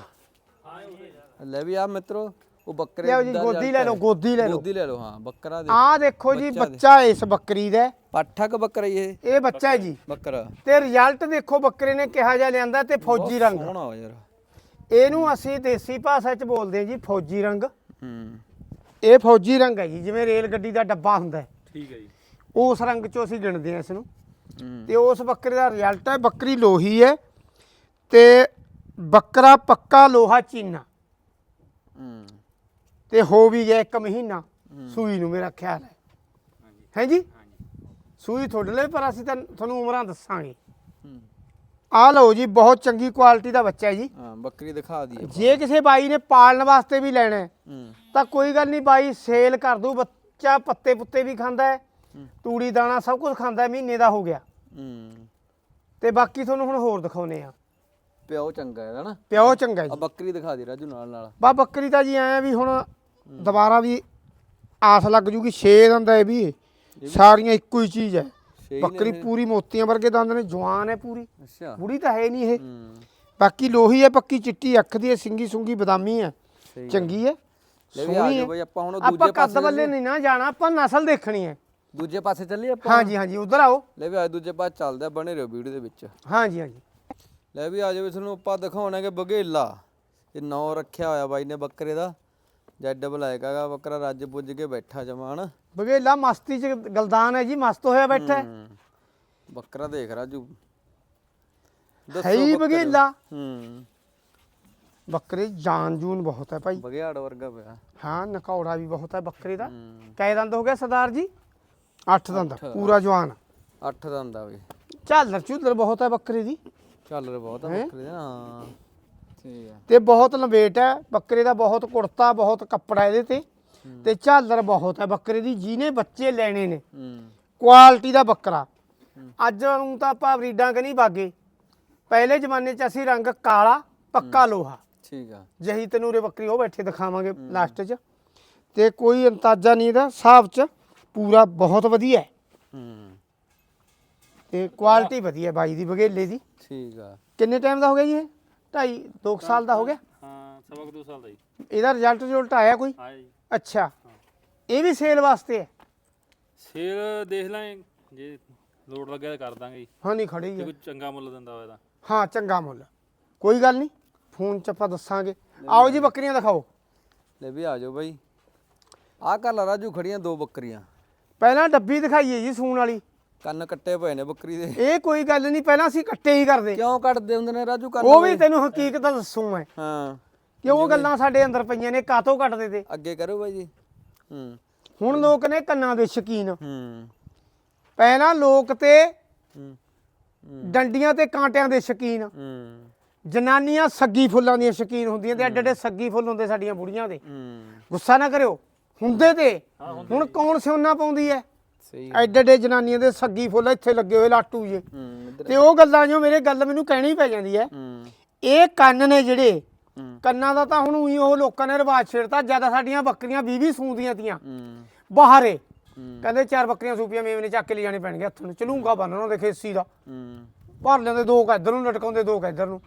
ਲੈ ਵੀ ਆ ਮਿੱਤਰੋ। ਉਹ ਬੱਕਰੇ ਲਿਆਓ ਜੀ ਦਾ ਗੋਦੀ ਲੈ ਲਓ। ਗੋਦੀ ਲੈ ਲਓ। ਗੋਦੀ ਲੈ ਲਓ ਹਾਂ ਬੱਕਰਾ ਦੇ ਆ ਦੇਖੋ ਜੀ ਬੱਚਾ ਇਸ ਬੱਕਰੀ ਦਾ। ਹੈ। ਪਾਠਾ ਕ ਬੱਕਰਾ ਹੀ ਇਹ। ਇਹ ਬੱਚਾ ਹੈ ਜੀ। ਬੱਕਰਾ। ਤੇ ਰਿਜ਼ਲਟ ਦੇਖੋ ਬੱਕਰੇ ਨੇ ਕਿਹਾ ਜਿਹਾ ਲਿਆਂਦਾ ਤੇ ਫੌਜੀ ਰੰਗ। ਸੋਹਣਾ ਹੋ ਯਾਰ। ਇਹਨੂੰ ਅਸੀਂ ਦੇਸੀ ਭਾਸ਼ਾ 'ਚ ਬੋਲਦੇ ਹਾਂ ਜੀ ਫੌਜੀ ਰੰਗ। ਹੂੰ। ਇਹ ਫੌਜੀ ਰੰਗ ਹੈ ਜੀ ਜਿਵੇਂ ਰੇਲ ਗੱਡੀ ਦਾ ਡੱਬਾ ਹੁੰਦਾ ਹੈ। ਠੀਕ ਹੈ ਜੀ। ਉਸ ਰੰਗ 'ਚੋਂ ਅਸੀਂ ਗਿਣਦੇ ਹਾਂ ਇਸ ਨੂੰ ਹੂੰ। ਤੇ ਉਸ ਬੱਕਰੇ ਦਾ ਰਿਜ਼ਲਟ ਹੈ ਬੱਕਰੀ ਲੋਹੀ ਹੈ। ਤੇ ਬੱਕਰਾ ਪੱਕਾ ਲੋਹਾ ਚੀਨਾ। ਹੂੰ। ਤੇ ਹੋ ਵੀ ਗਿਆ ਇੱਕ ਮਹੀਨਾ। ਸੂਈ ਨੂੰ ਮੇਰਾ ਖਿਆਲ ਹੈ। ਹੈ ਜੀ? ਸੂਈ ਤੁਹਾਡੇ ਲਈ ਪਰ ਅਸੀਂ ਤਾਂ ਤੁਹਾਨੂੰ ਉਮਰਾਂ ਦੱਸਾਂਗੇ। ਆ ਲਓ ਜੀ ਬਹੁਤ ਚੰਗੀ ਕੁਆਲਿਟੀ ਦਾ ਬੱਚਾ ਹੈ ਜੀ। ਹਾਂ ਬੱਕਰੀ ਦਿਖਾ ਦਈਏ ਜੇ ਕਿਸੇ ਬਾਈ ਨੇ ਪਾਲਣ ਵਾਸਤੇ ਵੀ ਲੈਣਾ ਤਾਂ ਕੋਈ ਗੱਲ ਨਹੀਂ ਬਾਈ ਸੇਲ ਕਰ ਦੂ ਬੱਚਾ ਪੱਤੇ ਪੁੱਤੇ ਵੀ ਖਾਂਦਾ ਹੈ ਤੂੜੀ ਦਾਣਾ ਸਭ ਕੁਝ ਖਾਂਦਾ ਹੈ ਮਹੀਨੇ ਦਾ ਹੋ ਗਿਆ। ਤੇ ਬਾਕੀ ਤੁਹਾਨੂੰ ਹੁਣ ਹੋਰ ਦਿਖਾਉਨੇ ਆ ਪਿਓ ਚੰਗਾ ਹੈ ਨਾ ਪਿਓ ਚੰਗਾ ਆ ਜੀ। ਬੱਕਰੀ ਦਿਖਾ ਦੇ ਰਾਜੂ ਨਾਲ ਨਾਲ। ਬਾ ਬੱਕਰੀ ਤਾਂ ਜੀ ਆਇਆ ਵੀ ਹੁਣ ਦੁਬਾਰਾ ਵੀ ਆਸ ਲੱਗ ਜੂਗੀ 6 ਦੰਦ ਹੈ ਵੀ। ਸਾਰੀਆਂ ਇੱਕੋ ਹੀ ਚੀਜ਼ ਹੈ ਛੇ ਹੀ ਨੇ ਬੱਕਰੀ। ਪੂਰੀ ਮੋਤੀਆਂ ਵਰਗੇ ਦੰਦ ਨੇ ਜਵਾਨ ਹੈ ਪੂਰੀ। ਅੱਛਾ। ਬੁੜੀ ਤਾਂ ਹੈ ਨਹੀਂ ਇਹ। ਹੂੰ। ਬਾਕੀ ਲੋਹੀ ਹੈ ਪੱਕੀ ਚਿੱਟੀ ਅੱਖ ਦੀ ਹੈ ਸਿੰਗੀ ਸੁੰਗੀ ਬਦਾਮੀ ਹੈ। ਸਹੀ ਗੱਲ। ਚੰਗੀ ਹੈ। ਲੈ ਵੀ ਆ ਸੋਹਣੀ ਹੈ। ਬਈ ਆਪਾਂ ਹੁਣ ਆਪਾਂ ਦੂਜੇ ਕੱਦ ਪਾਸੇ ਬੱਲੇ ਨਹੀਂ ਨਾ ਜਾਣਾ ਆਪਾਂ ਨਸਲ ਦੇਖਣੀ ਹੈ। ਦੂਜੇ ਪਾਸੇ ਚੱਲੀਏ ਆਪਾਂ? ਹਾਂਜੀ ਹਾਂਜੀ ਉਧਰ ਆਓ। ਲੈ ਵੀ ਆ ਦੂਜੇ ਪਾਸੇ ਚੱਲਦੇ ਆ ਬਣੇ ਰਹੋ ਵੀਡੀਓ ਦੇ ਵਿੱਚ। ਹਾਂਜੀ ਹਾਂਜੀ। ਲੈ ਵੀ ਆ ਜਾਓ ਤੁਹਾਨੂੰ ਆਪਾਂ ਦਿਖਾਉਣਾ ਕਿ ਬਗੇਲਾ ਇਹ ਨਾਂ ਰੱਖਿਆ ਹੋਇਆ ਬਾਈ ਨੇ ਬੱਕਰੇ ਦਾ। ਜੈਡ ਬਲੈਕ ਹੈਗਾ ਬੱਕਰਾ ਰੱਜ ਪੁੱਜ ਕੇ ਬੈਠਾ ਜਮਾ ਹਨਾ? ਬਗੇਲਾ ਮਸਤੀ ਚ ਗਲਦਾਨ ਹੈ ਜੀ ਮਸਤ ਹੋਇਆ ਬੈਠਾ ਹੈ। ਹੂੰ। ਬੱਕਰਾ ਦੇਖ ਰਾਜੂ। ਹੈ ਹੀ ਬੱਕਰੇ। ਬਗੇਲਾ। ਹੂੰ। ਬੱਕਰੇ ਜਾਨ ਜੂਨ ਬਹੁਤ ਹੈ ਭਾਈ। ਬਗਿਆੜ ਵਰਗਾ ਪਿਆ। ਹਾਂ ਨਕੌੜਾ ਵੀ ਬਹੁਤ ਹੈ ਬੱਕਰੇ ਦਾ। ਹੂੰ। ਕੈ ਦੰਦ ਹੋ ਗਿਆ ਸਰਦਾਰ ਜੀ? 8 ਦੰਦ ਪੂਰਾ ਜਵਾਨ। ਅੱਠ ਦਾ ਹੁੰਦਾ ਬਈ ਝਾਲਰ ਝੂਲਰ ਬਹੁਤ ਹੈ ਬੱਕਰੇ ਦੀ। ਚੱਲ ਰਿਹਾ ਬਹੁਤ ਆ ਬੱਕਰੇ ਦੇ ਹਾਂ। ਆ ਤੇ ਬਹੁਤ ਲੰਬੇਟ ਹੈ ਬੱਕਰੇ ਦਾ ਬਹੁਤ ਕੁੜਤਾ ਬਹੁਤ ਕੱਪੜਾ ਇਹਦੇ ਤੇ। ਤੇ ਝਾਲਰ ਬਹੁਤ ਹੈ ਬੱਕਰੇ ਦੀ ਜਿਹਨੇ ਬੱਚੇ ਲੈਣੇ ਨੇ। ਕੁਆਲਿਟੀ ਦਾ ਬੱਕਰਾ। ਅੱਜ ਨੂੰ ਤਾਂ ਆਪਾਂ ਬਰੀਡਾਂ ਕਿ ਨਹੀਂ ਬਾਗੇ? ਪਹਿਲੇ ਜ਼ਮਾਨੇ 'ਚ ਅਸੀਂ ਰੰਗ ਕਾਲਾ ਪੱਕਾ ਲੋਹਾ। ਠੀਕ ਆ। ਜਹੀ ਤਨੂਰੇ ਬੱਕਰੀ ਉਹ ਬੈਠੇ ਦਿਖਾਵਾਂਗੇ ਲਾਸਟ 'ਚ। ਤੇ ਕੋਈ ਅੰਤਾਜ਼ਾ ਨਹੀਂ ਇਹਦਾ ਹਿਸਾਬ 'ਚ ਪੂਰਾ ਬਹੁਤ ਵਧੀਆ ਹੂੰ। ਤੇ ਕੁਆਲਿਟੀ ਵਧੀਆ ਬਾਈ ਦੀ ਬਗੇਲੇ ਦੀ। ਠੀਕ ਆ। ਕਿੰਨੇ ਟਾਈਮ ਦਾ ਹੋ ਗਿਆ ਜੀ ਇਹ? ਢਾਈ 2 ਸਾਲ ਦਾ ਹੋ ਗਿਆ? ਹਾਂ ਸਵਾ ਕੁ ਦੋ ਸਾਲ ਦਾ ਜੀ। ਇਹਦਾ ਰਿਜ਼ਲਟ ਰਿਜ਼ਲਟ ਆਇਆ ਕੋਈ? ਹਾਂ ਜੀ। ਅੱਛਾ। ਇਹ ਵੀ ਸੇਲ ਵਾਸਤੇ ਹੈ? ਸੇਲ ਦੇਖ ਲਾਂ ਜੇ ਲੋਡ ਲੱਗਿਆ ਤਾਂ ਕਰ ਦਾਂਗੇ ਜੀ। ਹਾਂ ਨਹੀਂ ਖੜੀ ਜੇ ਹੈ। ਕੋਈ ਚੰਗਾ ਮੁੱਲ ਦਿੰਦਾ ਹੋਇਆ ਤਾਂ। ਹਾਂ ਚੰਗਾ ਮੁੱਲ। ਕੋਈ ਗੱਲ ਨਹੀਂ। ਫੋਨ 'ਚ ਆਪਾਂ ਦੱਸਾਂਗੇ। ਆਓ ਜੀ ਬੱਕਰੀਆਂ ਦਿਖਾਓ। ਲੈ ਵੀ ਆ ਜਾਓ ਬਾਈ। ਆ ਕਰ ਲਾ ਰਾਜੂ ਖੜੀਆਂ ਦੋ ਬੱਕਰੀਆਂ। ਪਹਿਲਾਂ ਡੱਬੀ ਦਿਖਾਈਏ ਜੀ ਸੂਣ ਵਾਲੀ। ਕੰਨ ਕੱਟੇ ਪਏ ਨੇ ਬੱਕਰੀ ਦੇ। ਇਹ ਕੋਈ ਗੱਲ ਨਹੀਂ ਪਹਿਲਾਂ ਅਸੀਂ ਕੱਟੇ ਹੀ ਕਰਦੇ। ਕਿਉਂ ਕੱਟਦੇ ਹੁੰਦੇ ਨੇ ਰਾਜੂ? ਕੰਨ ਉਹ ਵੀ ਤੈਨੂੰ ਹਕੀਕਤ ਦੱਸੂ ਮੈਂ। ਹਾਂ। ਕਿ ਉਹ ਗੱਲਾਂ ਸਾਡੇ ਅੰਦਰ ਪਈਆਂ ਨੇ ਕਾਤੋਂ ਕੱਟਦੇ ਤੇ? ਅੱਗੇ ਕਰੋ ਬਾਈ ਜੀ। ਹੂੰ। ਹੁਣ ਲੋਕ ਨੇ ਕੰਨਾਂ ਦੇ ਸ਼ਕੀਨ। ਹੂੰ। ਪਹਿਲਾਂ ਲੋਕ ਤੇ ਹੂੰ। ਡੰਡੀਆਂ ਤੇ ਕਾਂਟਿਆਂ ਦੇ ਸ਼ਕੀਨ। ਹੂੰ। ਜਨਾਨੀਆਂ ਸੱਗੀ ਫੁੱਲਾਂ ਦੀਆਂ ਸ਼ਕੀਨ ਹੁੰਦੀਆਂ ਤੇ ਐਡੇ ਐਡੇ ਸੱਗੀ ਫੁੱਲ ਹੁੰਦੇ ਸਾਡੀਆਂ ਬੁੜੀਆਂ ਦੇ। ਹੂੰ। ਗੁੱਸਾ ਨਾ ਕਰਿਓ। ਹੁੰਦੇ ਤੇ। ਹੁਣ ਕੌਣ ਸਿਉਨਾ ਪਾਉਂਦੀ ਐ? ਸਹੀ ਐਡੇ ਐਡੇ ਜਨਾਨੀਆਂ ਦੇ ਸੱਗੀ ਫੁੱਲ ਇੱਥੇ ਲੱਗੇ ਹੋਏ ਲਾਟੂ ਜੇ ਤੇ ਉਹ ਗੱਲਾਂ ਜੋ ਮੇਰੇ ਗੱਲ ਮੈਨੂੰ ਕਹਿਣੀ ਪੈ ਜਾਂਦੀ ਐ। ਹੂੰ। ਇਹ ਕੰਨ ਨੇ ਜਿਹੜੇ ਕੰਨਾਂ ਦਾ ਤਾਂ ਹੁਣ ਉਹੀ ਉਹ ਲੋਕਾਂ ਨੇ ਰਿਵਾਜ ਛੇੜਤਾ ਜ਼ਿਆਦਾ ਸਾਡੀਆਂ ਬੱਕਰੀਆਂ 20 20 ਸੂੰਦੀਆਂ ਤੀਆਂ। ਬਾਹਰੇ ਕਹਿੰਦੇ ਚਾਰ ਬੱਕਰੀਆਂ ਸੂਪੀਆਂ ਮੇਵਨੇ ਚੱਕ ਕੇ ਲੈ ਜਾਣੇ ਪੈਣਗੇ ਹੱਥੋਂ ਨੂੰ। ਚਲੂੰਗਾ ਬੰਨ ਉਹਨਾਂ ਦੇ ਖੇਸੀ ਦਾ। ਭਰ ਲੈਂਦੇ ਦੋ ਕੁ ਇੱਧਰ ਨੂੰ ਲਟਕਾਉਂਦੇ ਦੋ ਕੁ ਇੱਧਰ ਨੂੰ।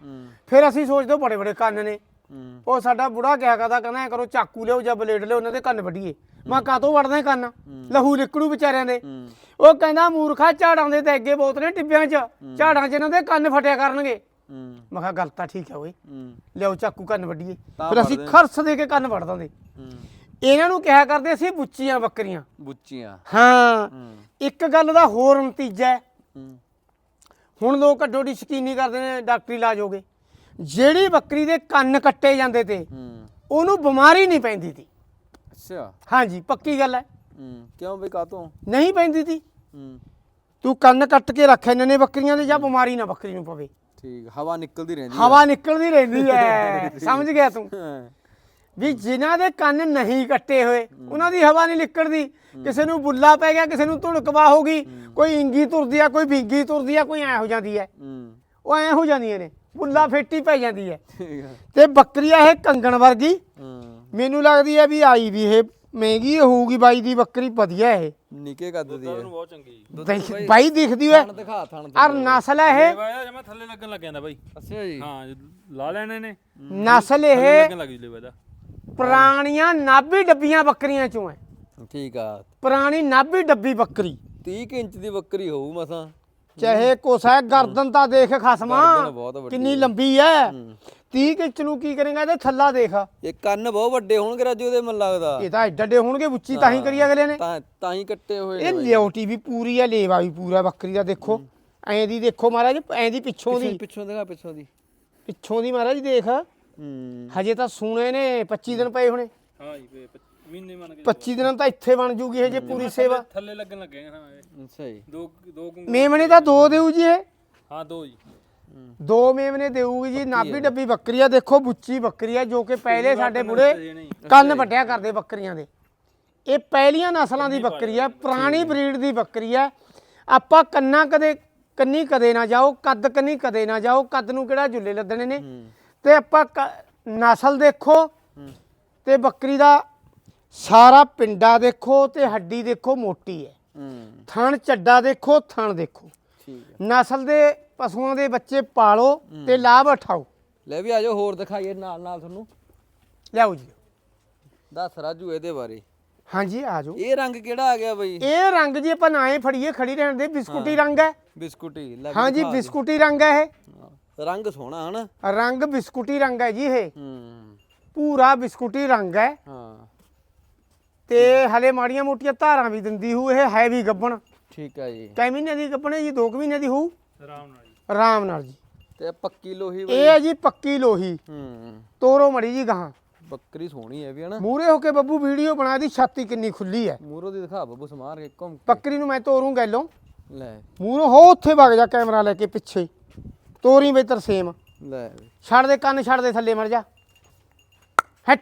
ਫਿਰ ਅਸੀਂ ਸੋਚਦੇ ਬੜੇ ਬੜੇ ਕੰਨ ਨੇ। ਹੂੰ। ਉਹ ਸਾਡਾ ਬੁੜਾ ਕਿਹਾ ਕਰਦਾ ਕਹਿੰਦਾ ਐ ਕਰੋ ਚਾਕੂ ਲਿਓ ਜਾਂ ਬਲੇਡ ਲਿਓ ਉਹਨਾਂ ਦੇ ਕੰਨ ਵੱਢੀਏ। ਮੈਂ ਕਾਤੋਂ ਵੜਦਾ ਇਹ ਕੰਨ? ਲਹੂ ਲਿਕੜੂ ਵਿਚਾਰਿਆਂ ਦੇ। ਹੂੰ। ਉਹ ਕਹਿੰਦਾ ਮੂਰਖਾ ਝਾੜਾਂ ਦੇ ਤੇ ਅੱਗੇ ਬਹੁਤ ਨੇ ਟਿੱਬਿਆਂ 'ਚ। ਝਾੜਾਂ 'ਚ ਇਹਨਾਂ ਦੇ ਕੰਨ ਫਟਿਆ ਕਰਨਗੇ। ਹੂੰ। ਮੈਂ ਕਿਹਾ ਗੱਲ ਤਾਂ ਠੀਕ ਹੈ ਓਏ। ਹੂੰ। ਲਿਓ ਚਾਕੂ ਕੰਨ ਵੱਢੀਏ। ਤਾਂ ਫਿਰ ਅਸੀਂ ਵੱਢਦੇ। ਖਰਸ ਦੇ ਕੇ ਕੰਨ ਵੱਢ ਦਿੰਦੇ। ਹੂੰ। ਇਹਨਾਂ ਨੂੰ ਕਿਹਾ ਕਰਦੇ ਅਸੀਂ ਬੁੱਚੀਆਂ ਬੱਕਰੀਆਂ। ਬੁੱਚੀਆਂ। ਹਾਂ। ਹੂੰ। ਇੱਕ ਗੱਲ ਦਾ ਹੋਰ ਨਤੀਜਾ ਹੈ। ਹੂੰ। ਹੁਣ ਲੋਕ ਅੱਡੋ ਦੀ ਸ਼ਕੀਨੀ ਕਰਦੇ ਨੇ ਡਾਕਟਰੀ ਇਲਾਜ ਹੋ ਗਏ। ਜਿਹੜੀ ਬੱਕਰੀ ਦੇ ਕੰਨ ਕੱਟੇ ਜਾਂਦੇ ਤੇ ਹੂੰ। ਉਹਨੂੰ ਬਿਮਾਰੀ ਨਹੀਂ ਪੈਂਦੀ ਤੀ। ਅੱਛਾ। ਹਾਂਜੀ ਪੱਕੀ ਗੱਲ ਹੈ। ਹੂੰ ਕਿਉਂ ਬਈ ਕਾਤੋਂ ਨਹੀਂ ਪੈਂਦੀ ਤੀ। ਹੂੰ। ਤੂੰ ਕੰਨ ਕੱਟ ਕੇ ਰੱਖ ਇਹਨਾਂ ਨੇ ਬੱਕਰੀਆਂ ਦੇ ਜਾਂ ਬਿਮਾਰੀ ਨਾ ਬੱਕਰੀ ਨੂੰ ਪਵੇ। ਠੀਕ ਹਵਾ ਨਿਕਲਦੀ ਰਹਿੰਦੀ ਹਵਾ ਨਿਕਲਦੀ ਰਹਿੰਦੀ ਹੈ। ਸਮਝ ਗਿਆ ਤੂੰ? ਹੈ। ਵੀ ਜਿਨ੍ਹਾਂ ਦੇ ਕੰਨ ਨਹੀਂ ਕੱਟੇ ਹੋਏ ਉਹਨਾਂ ਦੀ ਹਵਾ ਨਹੀਂ ਨਿਕਲਦੀ। ਕਿਸੇ ਨੂੰ ਬੁੱਲਾ ਪੈ ਗਿਆ ਕਿਸੇ ਨੂੰ ਧੁੜਕਵਾ ਹੋ ਗਈ ਕੋਈ ਇੰਗੀ ਤੁਰਦੀ ਆ ਕੋਈ ਬਿੰਗੀ ਤੁਰਦੀ ਆ ਕੋਈ ਐ ਹੋ ਜਾਂਦੀ ਹੈ। ਹੂੰ। ਉਹ ਐ ਹੋ ਜਾਂਦੀਆਂ ਨੇ। ਬੁੱਲਾ ਫੇਟੀ ਪੈ ਜਾਂਦੀ ਹੈ। ਠੀਕ ਹੈ ਤੇ ਬੱਕਰੀ ਆ ਇਹ ਕੰਗਣ ਵਰਗੀ। ਹੂੰ। ਮੈਨੂੰ ਲੱਗਦੀ ਹੈ ਵੀ ਆਈ ਵੀ ਇਹ ਮਹਿੰਗੀ ਹੋਊਗੀ ਬਾਈ ਦੀ ਬੱਕਰੀ ਵਧੀਆ ਇਹ। ਨਿੱਕੇ ਕੱਦ ਦੀ ਹੈ। ਉਹਨੂੰ ਬਹੁਤ ਚੰਗੀ। ਜੀ ਦੇਖ- ਬਾਈ ਦਿਖਦੀ ਓਏ ਥਣ ਦਿਖਾ ਥਣ ਅਰ ਨਸਲ ਹੈ ਇਹ। ਲੈਵਾ ਜਮਾ ਥੱਲੇ ਲੱਗਣ ਲੱਗ ਜਾਂਦਾ ਬਾਈ। ਅੱਛਾ ਜੀ। ਹਾਂ ਜੇ ਲਾ ਲੈਣੇ ਨੇ। ਨਸਲ ਇਹ ਲੱਗਣ ਲੱਗ ਜੂ ਲੈਵਾ ਦਾ ਪੁਰਾਣੀਆਂ ਨਾਭੀ ਡੱਬੀਆਂ ਬੱਕਰੀਆਂ ਚੋਂ ਹੈ। ਠੀਕ ਆ। ਪੁਰਾਣੀ ਨਾਭੀ ਡੱਬੀ ਬੱਕਰੀ। 30 ਕੁ ਇੰਚ ਦੀ ਬੱਕਰੀ ਹੋਊ ਮਸਾਂ। ਚਾਹੇ ਕੋਸਾ ਗਰਦਨ ਤਾਂ ਦੇਖ ਖਸਮਾ। ਗਰਦਨ ਬਹੁਤ ਵੱਡੀ ਕਿੰਨੀ ਲੰਬੀ ਹੈ। 30 ਇੰਚ ਨੂੰ ਕੀ ਕਰੇਗਾ ਇਹਦੇ? ਥੱਲਾ ਦੇਖ। ਇਹ ਕੰਨ ਬਹੁਤ ਵੱਡੇ ਹੋਣਗੇ ਰਾਜੂ ਉਹਦੇ ਮਨ ਲੱਗਦਾ। ਇਹ ਤਾਂ ਏਡੇ ਏਡੇ ਹੋਣਗੇ ਉੱਚੀ ਤਾਂ ਹੀ ਕਰੀ ਅਗਲੇ ਨੇ। ਤਾਂ ਤਾਂ ਹੀ ਕੱਟੇ ਹੋਏ ਨੇ ਇਹ ਲਿਓਟੀ ਵੀ ਪੂਰੀ ਹੈ ਲੇਵਾ ਵੀ ਪੂਰਾ ਬੱਕਰੀ ਦਾ ਦੇਖੋ। ਐਂ ਦੀ ਦੇਖੋ ਮਹਾਰਾਜ ਐਂ ਦੀ ਪਿੱਛੋਂ ਦੀ। ਪਿੱਛੋਂ ਦਿਖਾ ਪਿੱਛੋਂ ਦੀ। ਪਿੱਛੋਂ ਦੀ ਮਹਾਰਾਜ ਦੇਖ। ਹਜੇ ਤਾਂ ਸੂਣੇ ਨੇ 25 ਦਿਨ ਪਏ ਹੋਣੇ। ਹਾਂ ਜੀ ਵੇ ਮਹੀਨੇ ਮੰਨ ਕੇ 25 ਦਿਨਾਂ ਤਾਂ ਇੱਥੇ ਬਣ ਜੂਗੀ ਇਹ ਜੇ ਪੂਰੀ ਸੇਵਾ। ਥੱਲੇ ਲੱਗਣ ਲੱਗੇ ਹਾਂ ਇਹ। ਅੱਛਾ ਜੀ। ਦੋ ਦੋ ਕੁ- ਮੇਮਣੇ ਤਾਂ ਦੋ ਦੇਊ ਜੀ ਇਹ। ਹਾਂ ਦੋ ਜੀ। ਦੋ ਮੇਮਣੇ ਦੇਊਗੀ ਜੀ ਨਾਭੀ ਡੱਬੀ ਬੱਕਰੀ ਆ ਦੇਖੋ ਬੁੱਚੀ ਬੱਕਰੀ ਆ ਜੋ ਕਿ ਪਹਿਲੇ ਸਾਡੇ ਬੁੜੇ। ਕੰਨ ਵੱਟਿਆ ਕਰਦੇ ਬੱਕਰੀਆਂ ਦੇ। ਇਹ ਪਹਿਲੀਆਂ ਨਸਲਾਂ ਦੀ ਬੱਕਰੀ ਆ ਪੁਰਾਣੀ ਬਰੀਡ ਦੀ ਬੱਕਰੀ ਆ। ਆਪਾਂ ਕੰਨਾਂ ਕਦੇ ਕੰਨੀ ਕਦੇ ਨਾ ਜਾਓ ਕੱਦ ਕੰਨੀ ਕਦੇ ਨਾ ਜਾਓ ਕੱਦ ਨੂੰ ਕਿਹੜਾ ਜੁੱਲੇ ਲੱਦਣੇ ਨੇ। ਤੇ ਆਪਾਂ ਕ- ਨਸਲ ਦੇਖੋ ਤੇ ਬੱਕਰੀ ਦਾ ਸਾਰਾ ਪਿੰਡਾ ਦੇਖੋ ਤੇ ਹੱਡੀ ਦੇਖੋ ਮੋਟੀ ਹੈ। ਹੂੰ। ਥਣ ਚੱਡਾ ਦੇਖੋ ਥਣ ਦੇਖੋ। ਠੀਕ ਹੈ। ਨਸਲ ਦੇ ਪਸ਼ੂਆਂ ਦੇ ਬੱਚੇ ਪਾਲੋ ਤੇ ਲਾਭ ਉਠਾਓ। ਲੈ ਵੀ ਆਜੋ ਹੋਰ ਦਿਖਾਈਏ ਨਾਲ ਨਾਲ ਤੁਹਾਨੂੰ। ਲਿਆਓ ਜੀ। ਦੱਸ ਰਾਜੂ ਇਹਦੇ ਬਾਰੇ। ਹਾਂਜੀ ਆ ਜਾਓ ਇਹ ਰੰਗ ਕਿਹੜਾ ਆ ਗਿਆ ਬਈ? ਇਹ ਰੰਗ ਜੇ ਆਪਾਂ ਨਾਏ ਫੜੀਏ ਖੜੀ ਰਹਿਣ ਦੇ ਬਿਸਕੁਟੀ ਰੰਗ ਹੈ। ਬਿਸਕੁਟੀ ਲੈ ਵੀ ਹਾਂਜੀ ਦਿਖਾ ਦੇ। ਬਿਸਕੁਟੀ ਰੰਗ ਹੈ ਹਾਂ, ਰੰਗ ਸੋਹਣਾ ਹਨਾ? ਇਹ ਰੰਗ ਬਿਸਕੁਟੀ ਰੰਗ ਹੈ ਜੀ ਇਹ। ਹੂੰ। ਪੂਰਾ ਬਿਸਕੁਟੀ ਰੰਗ ਹੈ। ਹਾਂ। ਤੇ ਹਲੇ ਮਾੜੀਆਂ ਮੋਟੀਆਂ ਧਾਰਾਂ ਵੀ ਦਿੰਦੀ ਹੂ ਇਹ ਹੈ ਵੀ ਗੱਬਣ। ਠੀਕ ਹੈ ਜੀ। ਕਈ ਮਹੀਨੇ ਦੀ ਗੱਬਣ ਹੈ ਜੀ 2 ਮਹੀਨੇ ਦੀ ਹੋਊ ਆਰਾਮ ਨਾਲ ਜੀ। ਆਰਾਮ ਨਾਲ ਜੀ। ਤੇ ਪੱਕੀ ਲੋਹੀ ਬਈ? ਇਹ ਹੈ ਜੀ ਪੱਕੀ ਲੋਹੀ। ਹੂੰ। ਤੋਰੋ ਮੜੀ ਜੀ ਗਾਹਾਂ। ਬੱਕਰੀ ਸੋਹਣੀ ਹੈ ਵੀ ਹਨਾ। ਮੂਰੇ ਹੋ ਕੇ ਬੱਬੂ ਵੀਡੀਓ ਬਣਾ ਦੀ ਛਾਤੀ ਕਿੰਨੀ ਖੁੱਲੀ ਹੈ। ਮੂਰੋ ਦੀ ਦਿਖਾ ਬੱਬੂ ਸਮਾਰ ਕੇ ਘੁੰਮ ਕੇ। ਬੱਕਰੀ ਨੂੰ ਮੈਂ ਤੋਰੂੰ ਗੈਲੋਂ। ਲੈ। ਮੂਰੋਂ ਹੋ ਉੱਥੇ ਵਗ ਜਾ ਕੈਮਰਾ ਲੈ ਕੇ ਪਿੱਛੇ। ਤੋਰੀ ਬਈ ਤਰਸੇਮ ਲੈ। ਛੱਡ ਦੇ ਕੰਨ ਛੱਡ ਦੇ ਥੱਲੇ ਮਰ ਜਾ। ਹਟ।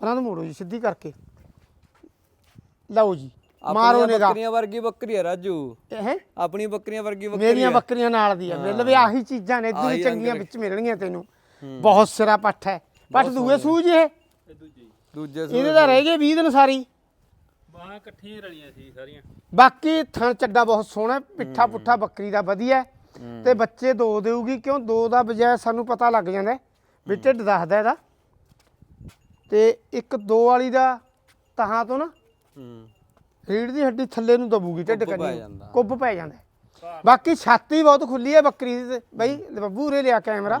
ਪਰਾਂ ਨੂੰ ਮੋੜੋ ਜੀ ਸਿੱਧੀ ਕਰਕੇ। ਲਓ ਜੀ ਮਾਰੋ ਨਿਗਾ। ਬੱਕਰੀਆਂ ਵਰਗੀ ਬੱਕਰੀ ਹੈ ਰਾਜੂ। ਇਹ ਆਪਣੀ ਬੱਕਰੀਆਂ ਵਰਗੀ ਬੱਕਰੀ ਮੇਰੀਆਂ ਹੈ। ਬੱਕਰੀਆਂ ਨਾਲ ਦੀ ਆ। ਮਿਲ ਵੀ ਆਹੀ ਚੀਜ਼ਾਂ ਨੇ ਇਦੋਂ ਚੰਗੀਆਂ। ਵਿੱਚ ਮਿਲਣਗੀਆਂ ਤੈਨੂੰ। ਬਹੁਤ ਸਿਰਾ ਪੱਠ ਹੈ। ਪੱਠ ਦੂਏ ਸੂਜ ਇਹ? ਦੂਜੇ ਇਹਦੇ ਤਾਂ ਰਹਿ ਗਏ 20 ਦਿਨ ਸਾਰੀ। ਬਾਹਾਂ ਇਕੱਠੀਆਂ ਰਲੀਆਂ ਸੀ ਸਾਰੀਆਂ। ਬਾਕੀ ਥਣ ਚੱਡਾ ਬਹੁਤ ਸੋਹਣਾ ਹੈ, ਪਿੱਠਾ ਪੁੱਠਾ ਬੱਕਰੀ ਦਾ ਵਧੀਆ ਹੈ। ਤੇ ਬੱਚੇ ਦੋ ਦੇਊਗੀ ਕਿਉਂ ਦੋ ਦਾ ਬਜਾਏ ਸਾਨੂੰ ਪਤਾ ਲੱਗ ਜਾਂਦਾ ਹੈ। ਵੀ ਢਿੱਡ ਦੱਸਦਾ ਇਹਦਾ। ਤੇ ਇੱਕ ਦੋ ਵਾਲੀ ਦਾ ਤਹਾਂ ਤੋਂ ਨਾ ਹੂੰ ਰੀੜ ਦੀ ਹੱਡੀ ਥੱਲੇ ਨੂੰ ਦਬੂਗੀ ਢਿੱਡ ਕੁੱਬ ਪੈ ਕੰਨੀ ਜਾਂਦਾ। ਕੁੱਬ ਪੈ ਜਾਂਦਾ। ਹੈ। ਬਾਕੀ ਛਾਤੀ ਬਹੁਤ ਖੁੱਲੀ ਹੈ ਬੱਕਰੀ ਦੀ ਤੇ। ਬਈ ਬੱਬੂ ਉਰੇ ਲਿਆ ਕੈਮਰਾ।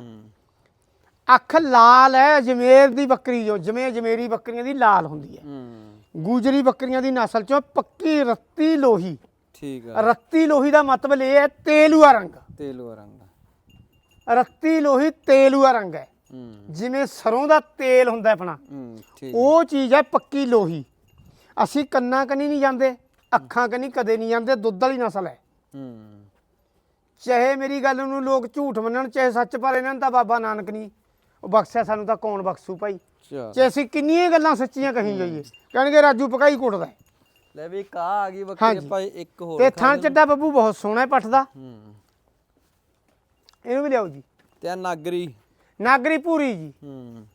ਅੱਖ ਲਾਲ ਹੈ ਜਮੇਰ ਦੀ ਬੱਕਰੀ ਜੋ ਜਿਵੇਂ ਜਮੇਰੀ ਬੱਕਰੀਆਂ ਦੀ ਲਾਲ ਹੁੰਦੀ ਹੈ ਹੂੰ। ਗੂਜਰੀ ਬੱਕਰੀਆਂ ਦੀ ਨਸਲ ਚੋਂ ਪੱਕੀ ਰੱਤੀ ਲੋਹੀ। ਠੀਕ ਆ। ਰੱਤੀ ਲੋਹੀ ਦਾ ਮਤਲਬ ਇਹ ਹੈ ਤੇਲੂਆ ਰੰਗ। ਤੇਲੂਆ ਰੰਗ ਰੱਤੀ ਲੋਹੀ ਤੇਲੂਆ ਰੰਗ ਹੈ ਹੂੰ। ਜਿਵੇਂ ਸਰੋਂ ਦਾ ਤੇਲ ਹੁੰਦਾ ਆਪਣਾ। ਹੂੰ ਠੀਕ। ਉਹ ਚੀਜ਼ ਹੈ ਪੱਕੀ ਲੋਹੀ। ਅਸੀਂ ਕੰਨਾਂ ਕਨੀ ਨਹੀਂ ਜਾਂਦੇ ਅੱਖਾਂ ਕਨੀ ਕਦੇ ਨਹੀਂ ਜਾਂਦੇ ਦੁੱਧ ਵਾਲੀ ਨਸਲ ਹੈ। ਹੂੰ। ਚਾਹੇ ਮੇਰੀ ਗੱਲ ਨੂੰ ਲੋਕ ਝੂਠ ਮੰਨਣ ਚਾਹੇ ਸੱਚ ਪਰ ਇਹਨਾਂ ਨੂੰ ਤਾਂ ਬਾਬਾ ਨਾਨਕ ਨਹੀਂ ਉਹ ਬਖਸ਼ਿਆ ਸਾਨੂੰ ਤਾਂ ਕੌਣ ਬਖਸ਼ੂ ਭਾਈ? ਜੇ ਅਸੀਂ ਕਿੰਨੀਆਂ ਗੱਲਾਂ ਸੱਚੀਆਂ ਕਹੀ ਜਾਈਏ ਕਹਿਣਗੇ ਰਾਜੂ ਪਕਾਈ ਕੁੱਟਦਾ ਹੈ। ਲੈ ਵੀ ਕਾ ਆ ਗਈ ਬੱਕਰੀ ਹਾਂਜੀ। ਆਪਾਂ ਇੱਕ ਹੋਰ ਤੇ ਥਣ। ਚੱਡਾ ਬੱਬੂ ਬਹੁਤ ਸੋਹਣਾ ਹੈ ਪੱਠ ਦਾ। ਹੂੰ। ਇਹਨੂੰ ਵੀ ਲਿਆਓ ਜੀ। ਤੇ ਨਾਗਰੀ। ਨਾਗਰੀ ਪੂਰੀ ਜੀ। ਹੂੰ।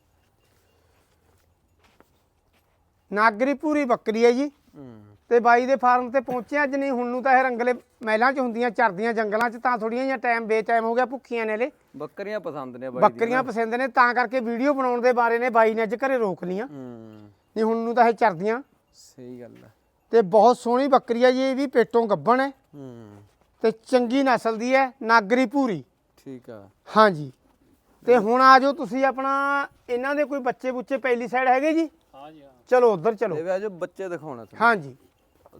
ਨਾਗਰੀ ਪੂਰੀ ਬੱਕਰੀ ਹੈ ਜੀ। ਹੂੰ ਤੇ ਬਾਈ ਦੇ ਫਾਰਮ ਤੇ ਪਹੁੰਚਿਆ ਅੱਜ ਨਹੀਂ ਹੁਣ ਨੂੰ ਤਾਂ ਇਹ ਰੰਗਲੇ ਮਹਿਲਾਂ 'ਚ ਹੁੰਦੀਆਂ ਚਰਦੀਆਂ ਜੰਗਲਾਂ 'ਚ ਤਾਂ ਥੋੜੀਆਂ ਜਿਹੀਆਂ ਟਾਈਮ ਬੇਟਾਈਮ ਹੋ ਗਿਆ ਭੁੱਖੀਆਂ ਨੇ ਲੈ ਬੱਕਰੀਆਂ ਪਸੰਦ ਨੇ ਬਾਈ ਬੱਕਰੀਆਂ ਪਸੰਦ ਨੇ ਤਾਂ ਕਰਕੇ ਵੀਡੀਓ ਬਣਾਉਣ ਦੇ ਬਾਰੇ ਨੇ ਬਾਈ ਨੇ ਅੱਜ ਘਰੇ ਰੋਕ ਲੀਆਂ ਹੂੰ। ਨਹੀਂ ਹੁਣ ਨੂੰ ਤਾਂ ਇਹ ਚਰਦੀਆਂ ਸਹੀ ਗੱਲ ਆ ਤੇ ਬਹੁਤ ਸੋਹਣੀ ਬੱਕਰੀ ਹੈ ਜੀ ਇਹ ਵੀ ਪੇਟੋਂ ਗੱਭਣ ਹੈ। ਹੂੰ। ਤੇ ਚੰਗੀ ਨਸਲ ਦੀ ਹੈ ਨਾਗਰੀ ਪੂਰੀ। ਠੀਕ ਆ। ਹਾਂਜੀ। ਤੇ ਹੁਣ ਆ ਜਾਓ ਤੁਸੀਂ ਆਪਣਾ ਇਹਨਾਂ ਦੇ ਕੋਈ ਬੱਚੇ ਬੁੱਚੇ ਪਹਿਲੀ ਸਾਈਡ ਹੈਗੇ ਜੀ? ਹਾਂ। ਚਲੋ ਉਧਰ ਚਲੋ। ਲੈ ਵੀ ਆਜੋ ਬੱਚੇ ਦਿਖਾਉਣਾ ਤੁਹਾਨੂੰ। ਹਾਂਜੀ।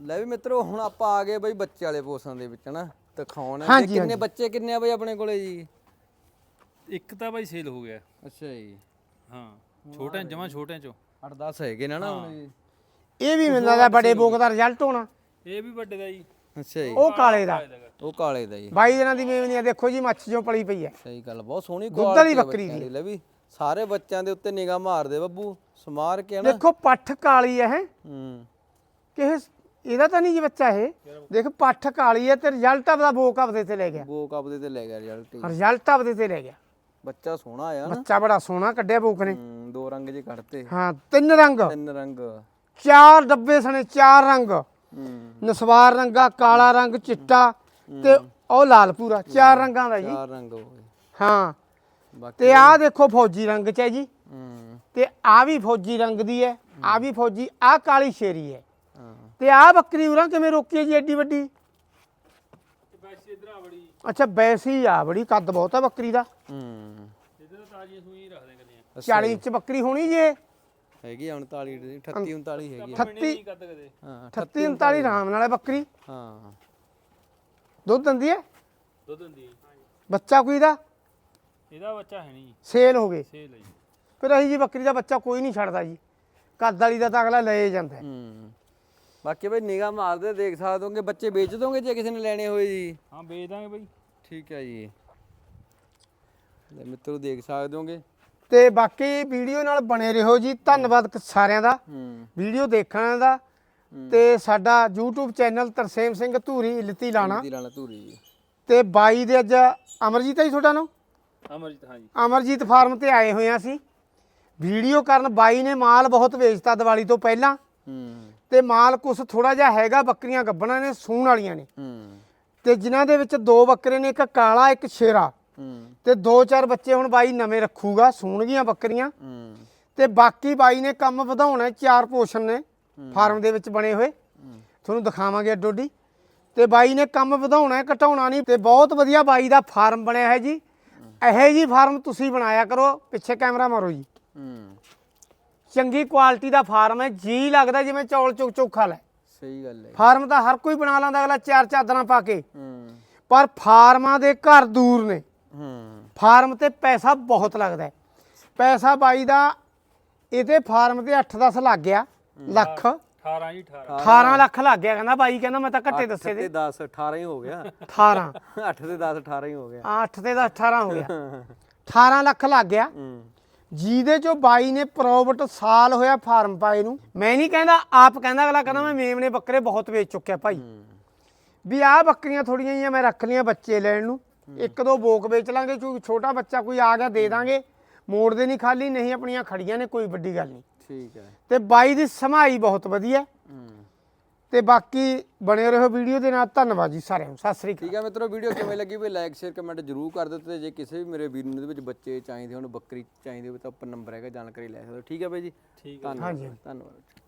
ਲੈ ਵੀ ਮਿੱਤਰੋ ਹੁਣ ਆਪਾਂ ਆ ਗਏ ਬਈ ਬੱਚੇ ਵਾਲੇ ਪੋਸਾਂ ਦੇ ਵਿੱਚ ਨਾ ਦਿਖਾਉਣ। ਹਾਂਜੀ, ਕਿੰਨੇ ਹਾਂਜੀ। ਬੱਚੇ ਕਿੰਨੇ ਆ ਬਈ ਆਪਣੇ ਕੋਲੇ ਜੀ? ਇੱਕ ਤਾਂ ਬਾਈ ਸੇਲ ਹੋ ਗਿਆ। ਅੱਛਾ ਜੀ। ਹਾਂ ਛੋਟਿਆਂ ਜਮਾ ਛੋਟਿਆਂ ਚੋਂ। 8-10 ਹੈਗੇ ਨਾ ਨਾ ਹੁਣ ਜੀ। ਇਹ ਵੀ ਮੈਨੂੰ ਲੱਗਦਾ ਬੜੇ ਬੋਕ ਦਾ ਰਿਜ਼ਲਟ ਹੋਣਾ। ਇਹ ਵੀ ਵੱਡੇ ਦਾ ਜੀ। ਅੱਛਾ ਜੀ। ਉਹ ਕਾਲੇ ਦਾ। ਉਹ ਕਾਲੇ ਦਾ ਜੀ। 22 ਦਿਨਾਂ ਦੀ ਮੇਵਨੀ ਆ ਦੇਖੋ ਜੀ ਮੱਛ ਜੋ ਪਲੀ ਪਈ ਹੈ ਸਹੀ ਗੱਲ ਬਹੁਤ ਸੋਹਣੀ ਦੁੱਧ ਵਾਲੀ quality ਆ ਬੱਕਰੀ ਬੱਚਿਆਂ ਦੀ। ਲੈ ਵੀ। ਸਾਰੇ ਬੱਚਿਆਂ ਦੇ ਉੱਤੇ ਨਿਗਾਹ ਮਾਰਦੇ ਬੱਬੂ। ਸਮਾਰ ਕੇ ਨਾ। ਦੇਖੋ ਪੱਠ ਕਾਲੀ ਹੈ। ਹੈਂ। ਹੂੰ ਇਹਦਾ ਤਾਂ ਨਹੀਂ ਜੀ ਬੱਚਾ ਇਹ। ਦੇਖ ਪੱਠ ਕਾਲੀ ਹੈ ਤੇ ਰਿਜ਼ਲਟ ਆਪਦਾ ਬੋਕ ਆਪਦੇ ਤੇ ਲੈ ਗਿਆ। ਗੋ ਕਬਦੇ ਤੇ ਲੈ ਗਿਆ ਰਿਜ਼ਲਟ ਰਿਜ਼ਲਟ ਆਪਦੇ ਤੇ ਲੈ ਗਿਆ। ਬੱਚਾ ਸੋਹਣਾ ਨਾ। ਬੱਚਾ ਬੜਾ ਸੋਹਣਾ ਕੱਢਿਆ ਬੋਕ ਨੇ। ਹੂੰ ਦੋ ਰੰਗ ਜੇ ਕੱਢਤੇ। ਹਾਂ ਤਿੰਨ ਰੰਗ। ਤਿੰਨ ਰੰਗ। ਚਾਰ ਡੱਬੇ ਸਣੇ ਚਾਰ ਰੰਗ। ਹੂੰ। ਨਸਵਾਰ ਰੰਗਾ ਕਾਲਾ ਰੰਗ ਚਿੱਟਾ ਤੇ ਉਹ ਲਾਲ ਪੂਰਾ ਚਾਰ ਰੰਗਾਂ ਦਾ ਜੀ। ਚਾਰ ਰੰਗ ਹੋ ਗਏ। ਹਾਂ। ਬਾਕੀ ਤੇ ਆਹ ਦੇਖੋ ਫੌਜੀ ਰੰਗ ਚ ਹੈ ਜੀ। ਹੂੰ। ਤੇ ਆ ਵੀ ਫੌਜੀ ਰੰਗ ਦੀ ਹੈ ਆ ਵੀ ਫੌਜੀ ਆ ਕਾਲੀ ਸ਼ੇਰੀ ਹੈ। ਤੇ ਆ ਬੱਕਰੀ ਉਰਾਂ ਕਿਵੇਂ ਰੋਕੀ ਹੈ ਜੀ ਐਡੀ ਵੱਡੀ? ਵੈਸੇ ਇਧਰ ਆ ਬੜੀ ਅੱਛਾ ਵੈਸੀ ਆ ਬੜੀ ਕੱਦ ਬਹੁਤ ਆ ਬੱਕਰੀ ਦਾ। ਹੂੰ। ਇਧਰ ਤਾਜ਼ੀਆਂ ਸੂਈ ਰੱਖਦੇ ਕਦੀਆਂ ਅੱਛਾ 40 ਇੰਚ ਬੱਕਰੀ ਹੋਣੀ ਜੇ। ਹੈਗੀ ਆ 39 ਦੀ 38 39 ਹੈਗੀ ਆ। 38 ਨਹੀਂ ਕੱਦ ਕਦੇ। ਹਾਂ 38 39 ਆਰਾਮ ਨਾਲ ਹੈ ਬੱਕਰੀ। ਹਾਂ। ਦੁੱਧ ਦਿੰਦੀ ਹੈ? ਦੁੱਧ ਦਿੰਦੀ ਹੈ। ਬੱਚਾ ਕੋਈ ਦਾ? ਇਹਦਾ ਬੱਚਾ ਹੈ ਨਹੀਂ। ਸੇਲ ਹੋ ਗਏ। ਸੇਲ ਹੈ ਜੀ। ਫਿਰ ਅਹੀ ਜੀ ਬੱਕਰੀ ਦਾ ਬੱਚਾ ਕੋਈ ਨਹੀਂ ਛੱਡਦਾ ਜੀ। ਕੱਦ ਵਾਲੀ ਦਾ ਤਾਂ ਅਗਲਾ ਲਏ ਜਾਂਦਾ ਹੈ। ਹੂੰ। ਬਾਕੀ ਬਈ ਨਿਗਾਹ ਮਾਰਦੇ ਦੇਖ ਸਕਦੇ ਹੋਗੇ ਬੱਚੇ ਵੇਚ ਦੋਗੇ ਜੇ ਕਿਸੇ ਨੇ ਲੈਣੇ ਹੋਏ ਜੀ? ਹਾਂ ਵੇਚ ਦਾਂਗੇ ਬਾਈ। ਠੀਕ ਹੈ ਜੀ। ਲੈ ਮਿੱਤਰੋ ਦੇਖ ਸਕਦੇ ਹੋਗੇ। ਤੇ ਬਾਕੀ ਵੀਡੀਓ ਨਾਲ ਬਣੇ ਰਹੋ ਜੀ। ਧੰਨਵਾਦ ਕ- ਸਾਰਿਆਂ ਦਾ। ਹੂੰ। ਵੀਡੀਓ ਦੇਖਣ ਦਾ। ਤੇ ਸਾਡਾ YouTube ਚੈਨਲ ਤਰਸੇਮ ਸਿੰਘ ਧੂਰੀ ਇਲਤੀ ਲਾਣਾ। ਦੀ ਲਾਣਾ ਧੂਰੀ ਜੀ। ਤੇ ਬਾਈ ਦੇ ਅੱਜ ਅਮਰਜੀਤ ਹੈ ਜੀ ਤੁਹਾਡਾ ਨਾਮ? ਅਮਰਜੀਤ ਹਾਂ ਜੀ। ਅਮਰਜੀਤ ਫਾਰਮ ਤੇ ਆਏ ਹੋਏ ਹਾਂ ਅਸੀਂ। ਵੀਡੀਓ ਕਰਨ ਬਾਈ ਨੇ ਮਾਲ ਬਹੁਤ ਵੇਚਤਾ ਦੀਵਾਲੀ ਤੋਂ ਪਹਿਲਾਂ। ਹੂੰ ਤੇ ਮਾਲ ਕੁਛ ਥੋੜਾ ਜਿਹਾ ਹੈਗਾ ਬੱਕਰੀਆਂ ਗੱਬਣਾ ਨੇ ਸੂਣ ਵਾਲੀਆਂ ਨੇ। ਹੂੰ ਤੇ ਜਿਨ੍ਹਾਂ ਦੇ ਵਿੱਚ ਦੋ ਬੱਕਰੇ ਨੇ ਇੱਕ ਕਾਲਾ ਇੱਕ ਸ਼ੇਰਾ ਹੂੰ ਤੇ ਦੋ ਚਾਰ ਬੱਚੇ ਹੁਣ ਬਾਈ ਨਵੇਂ ਰੱਖੂਗਾ ਸੂਣਗੀਆਂ ਬੱਕਰੀਆਂ। ਹੂੰ ਤੇ ਬਾਕੀ ਬਾਈ ਨੇ ਕੰਮ ਵਧਾਉਣਾ ਹੈ, ਚਾਰ ਪੋਸ਼ਨ ਨੇ ਫਾਰਮ ਦੇ ਵਿੱਚ ਬਣੇ ਹੋਏ। ਤੁਹਾਨੂੰ ਦਿਖਾਵਾਂਗੇ ਅੱਡੋਡੀ ਤੇ ਬਾਈ ਨੇ ਕੰਮ ਵਧਾਉਣਾ ਹੈ, ਘਟਾਉਣਾ ਨਹੀਂ। ਤੇ ਬਹੁਤ ਵਧੀਆ ਬਾਈ ਦਾ ਫਾਰਮ ਬਣਿਆ ਹੈ ਜੀ। ਇਹੋ ਜੀ ਫਾਰਮ ਤੁਸੀਂ ਬਣਾਇਆ ਕਰੋ ਪਿੱਛੇ ਕੈਮਰਾ ਮਾਰੋ ਜੀ। ਹੂੰ। ਚੰਗੀ ਕੁਆਲਿਟੀ ਦਾ ਫਾਰਮ ਹੈ ਜੀ ਲੱਗਦਾ ਜਿਵੇਂ ਚੌਲ ਚੁੱਕ ਚੋਖਾ ਲੈ। ਸਹੀ ਗੱਲ ਹੈ। ਫਾਰਮ ਤਾਂ ਹਰ ਕੋਈ ਬਣਾ ਲੈਂਦਾ ਅਗਲਾ ਚਾਰ ਚਾਦਰਾਂ ਪਾ ਕੇ। ਹੂੰ। ਪਰ ਫਾਰਮਾਂ ਦੇ ਘਰ ਦੂਰ ਨੇ। ਹੂੰ। ਫਾਰਮ ਤੇ ਪੈਸਾ ਬਹੁਤ ਲੱਗਦਾ ਹੈ। ਪੈਸਾ ਬਾਈ ਦਾ ਇਹਦੇ ਫਾਰਮ ਤੇ 8-10 ਲੱਗ ਗਿਆ ਲੱਖ। 18 ਜੀ 18 18 ਲੱਖ ਲੱਗ ਗਿਆ ਕਹਿੰਦਾ ਬਾਈ ਕਹਿੰਦਾ ਮੈਂ ਤਾਂ ਘੱਟੇ ਦੱਸੇ ਤੇ ਦੇ 10 18 ਹੀ ਹੋ ਗਿਆ। 18 8 ਤੇ 10 18 ਹੀ ਹੋ ਗਿਆ। 8 ਤੇ ਦਾ 18 ਹੋ ਗਿਆ। 18 ਲੱਖ ਲੱਗ ਗਿਆ। ਹੂੰ। ਜਿਹਦੇ ਚੋਂ ਬਾਈ ਨੇ ਪ੍ਰੋਫਿਟ ਸਾਲ ਹੋਇਆ ਫਾਰਮ ਪਾਏ ਨੂੰ। ਮੈਂ ਨਹੀਂ ਕਹਿੰਦਾ ਆਪ ਕਹਿੰਦਾ ਅਗਲਾ ਕਹਿੰਦਾ ਮੈਂ ਮੇਮਣੇ ਬੱਕਰੇ ਬਹੁਤ ਵੇਚ ਚੁੱਕਿਆ ਭਾਈ। ਵੀ ਆਹ ਬੱਕਰੀਆਂ ਥੋੜੀਆਂ ਜਿਹੀਆਂ ਮੈਂ ਰੱਖ ਲੀਆਂ ਬੱਚੇ ਲੈਣ ਨੂੰ। ਇੱਕ ਦੋ ਬੋਕ ਵੇਚ ਲਾਂਗੇ ਕਿਉਂਕਿ ਛੋਟਾ ਬੱਚਾ ਕੋਈ ਆ ਗਿਆ ਦੇ ਦਾਂਗੇ। ਮੋੜਦੇ ਨਹੀਂ ਖਾਲੀ ਨਹੀਂ ਆਪਣੀਆਂ ਖੜੀਆਂ ਨੇ ਕੋਈ ਵੱਡੀ ਗੱਲ ਨਹੀਂ। ਠੀਕ ਹੈ। ਤੇ ਬਾਈ ਦੀ ਸਮਾਈ ਬਹੁਤ ਵਧੀਆ। ਤੇ ਬਾਕੀ ਬਣੇ ਰਹੋ ਵੀਡੀਓ ਦੇ ਨਾਲ। ਧੰਨਵਾਦ ਜੀ ਸਾਰਿਆਂ ਨੂੰ। ਸਤਿ ਸ੍ਰੀ ਅਕਾਲ। ਠੀਕ ਹੈ ਮਿੱਤਰੋ ਵੀਡੀਓ ਕਿਵੇਂ ਲੱਗੀ ਵੀ ਲਾਈਕ ਸ਼ੇਅਰ ਕਮੈਂਟ ਜਰੂਰ ਕਰ ਦਿਓ ਤੇ ਜੇ ਕਿਸੇ ਵੀ ਮੇਰੇ ਵੀਰ ਨੂੰ ਇਹਦੇ ਵਿੱਚ ਬੱਚੇ ਚਾਹੀਦੇ ਹੋਣ ਬੱਕਰੀ ਚਾਹੀਦੀ ਹੋਵੇ ਤਾਂ ਉੱਪਰ ਨੰਬਰ ਹੈਗਾ ਜਾਣਕਾਰੀ ਲੈ ਸਕਦੇ ਹੋ। ਠੀਕ ਹੈ ਬਾਈ ਜੀ? ਠੀਕ ਹੈ। ਧੰਨਵਾਦ। ਧੰਨਵਾਦ।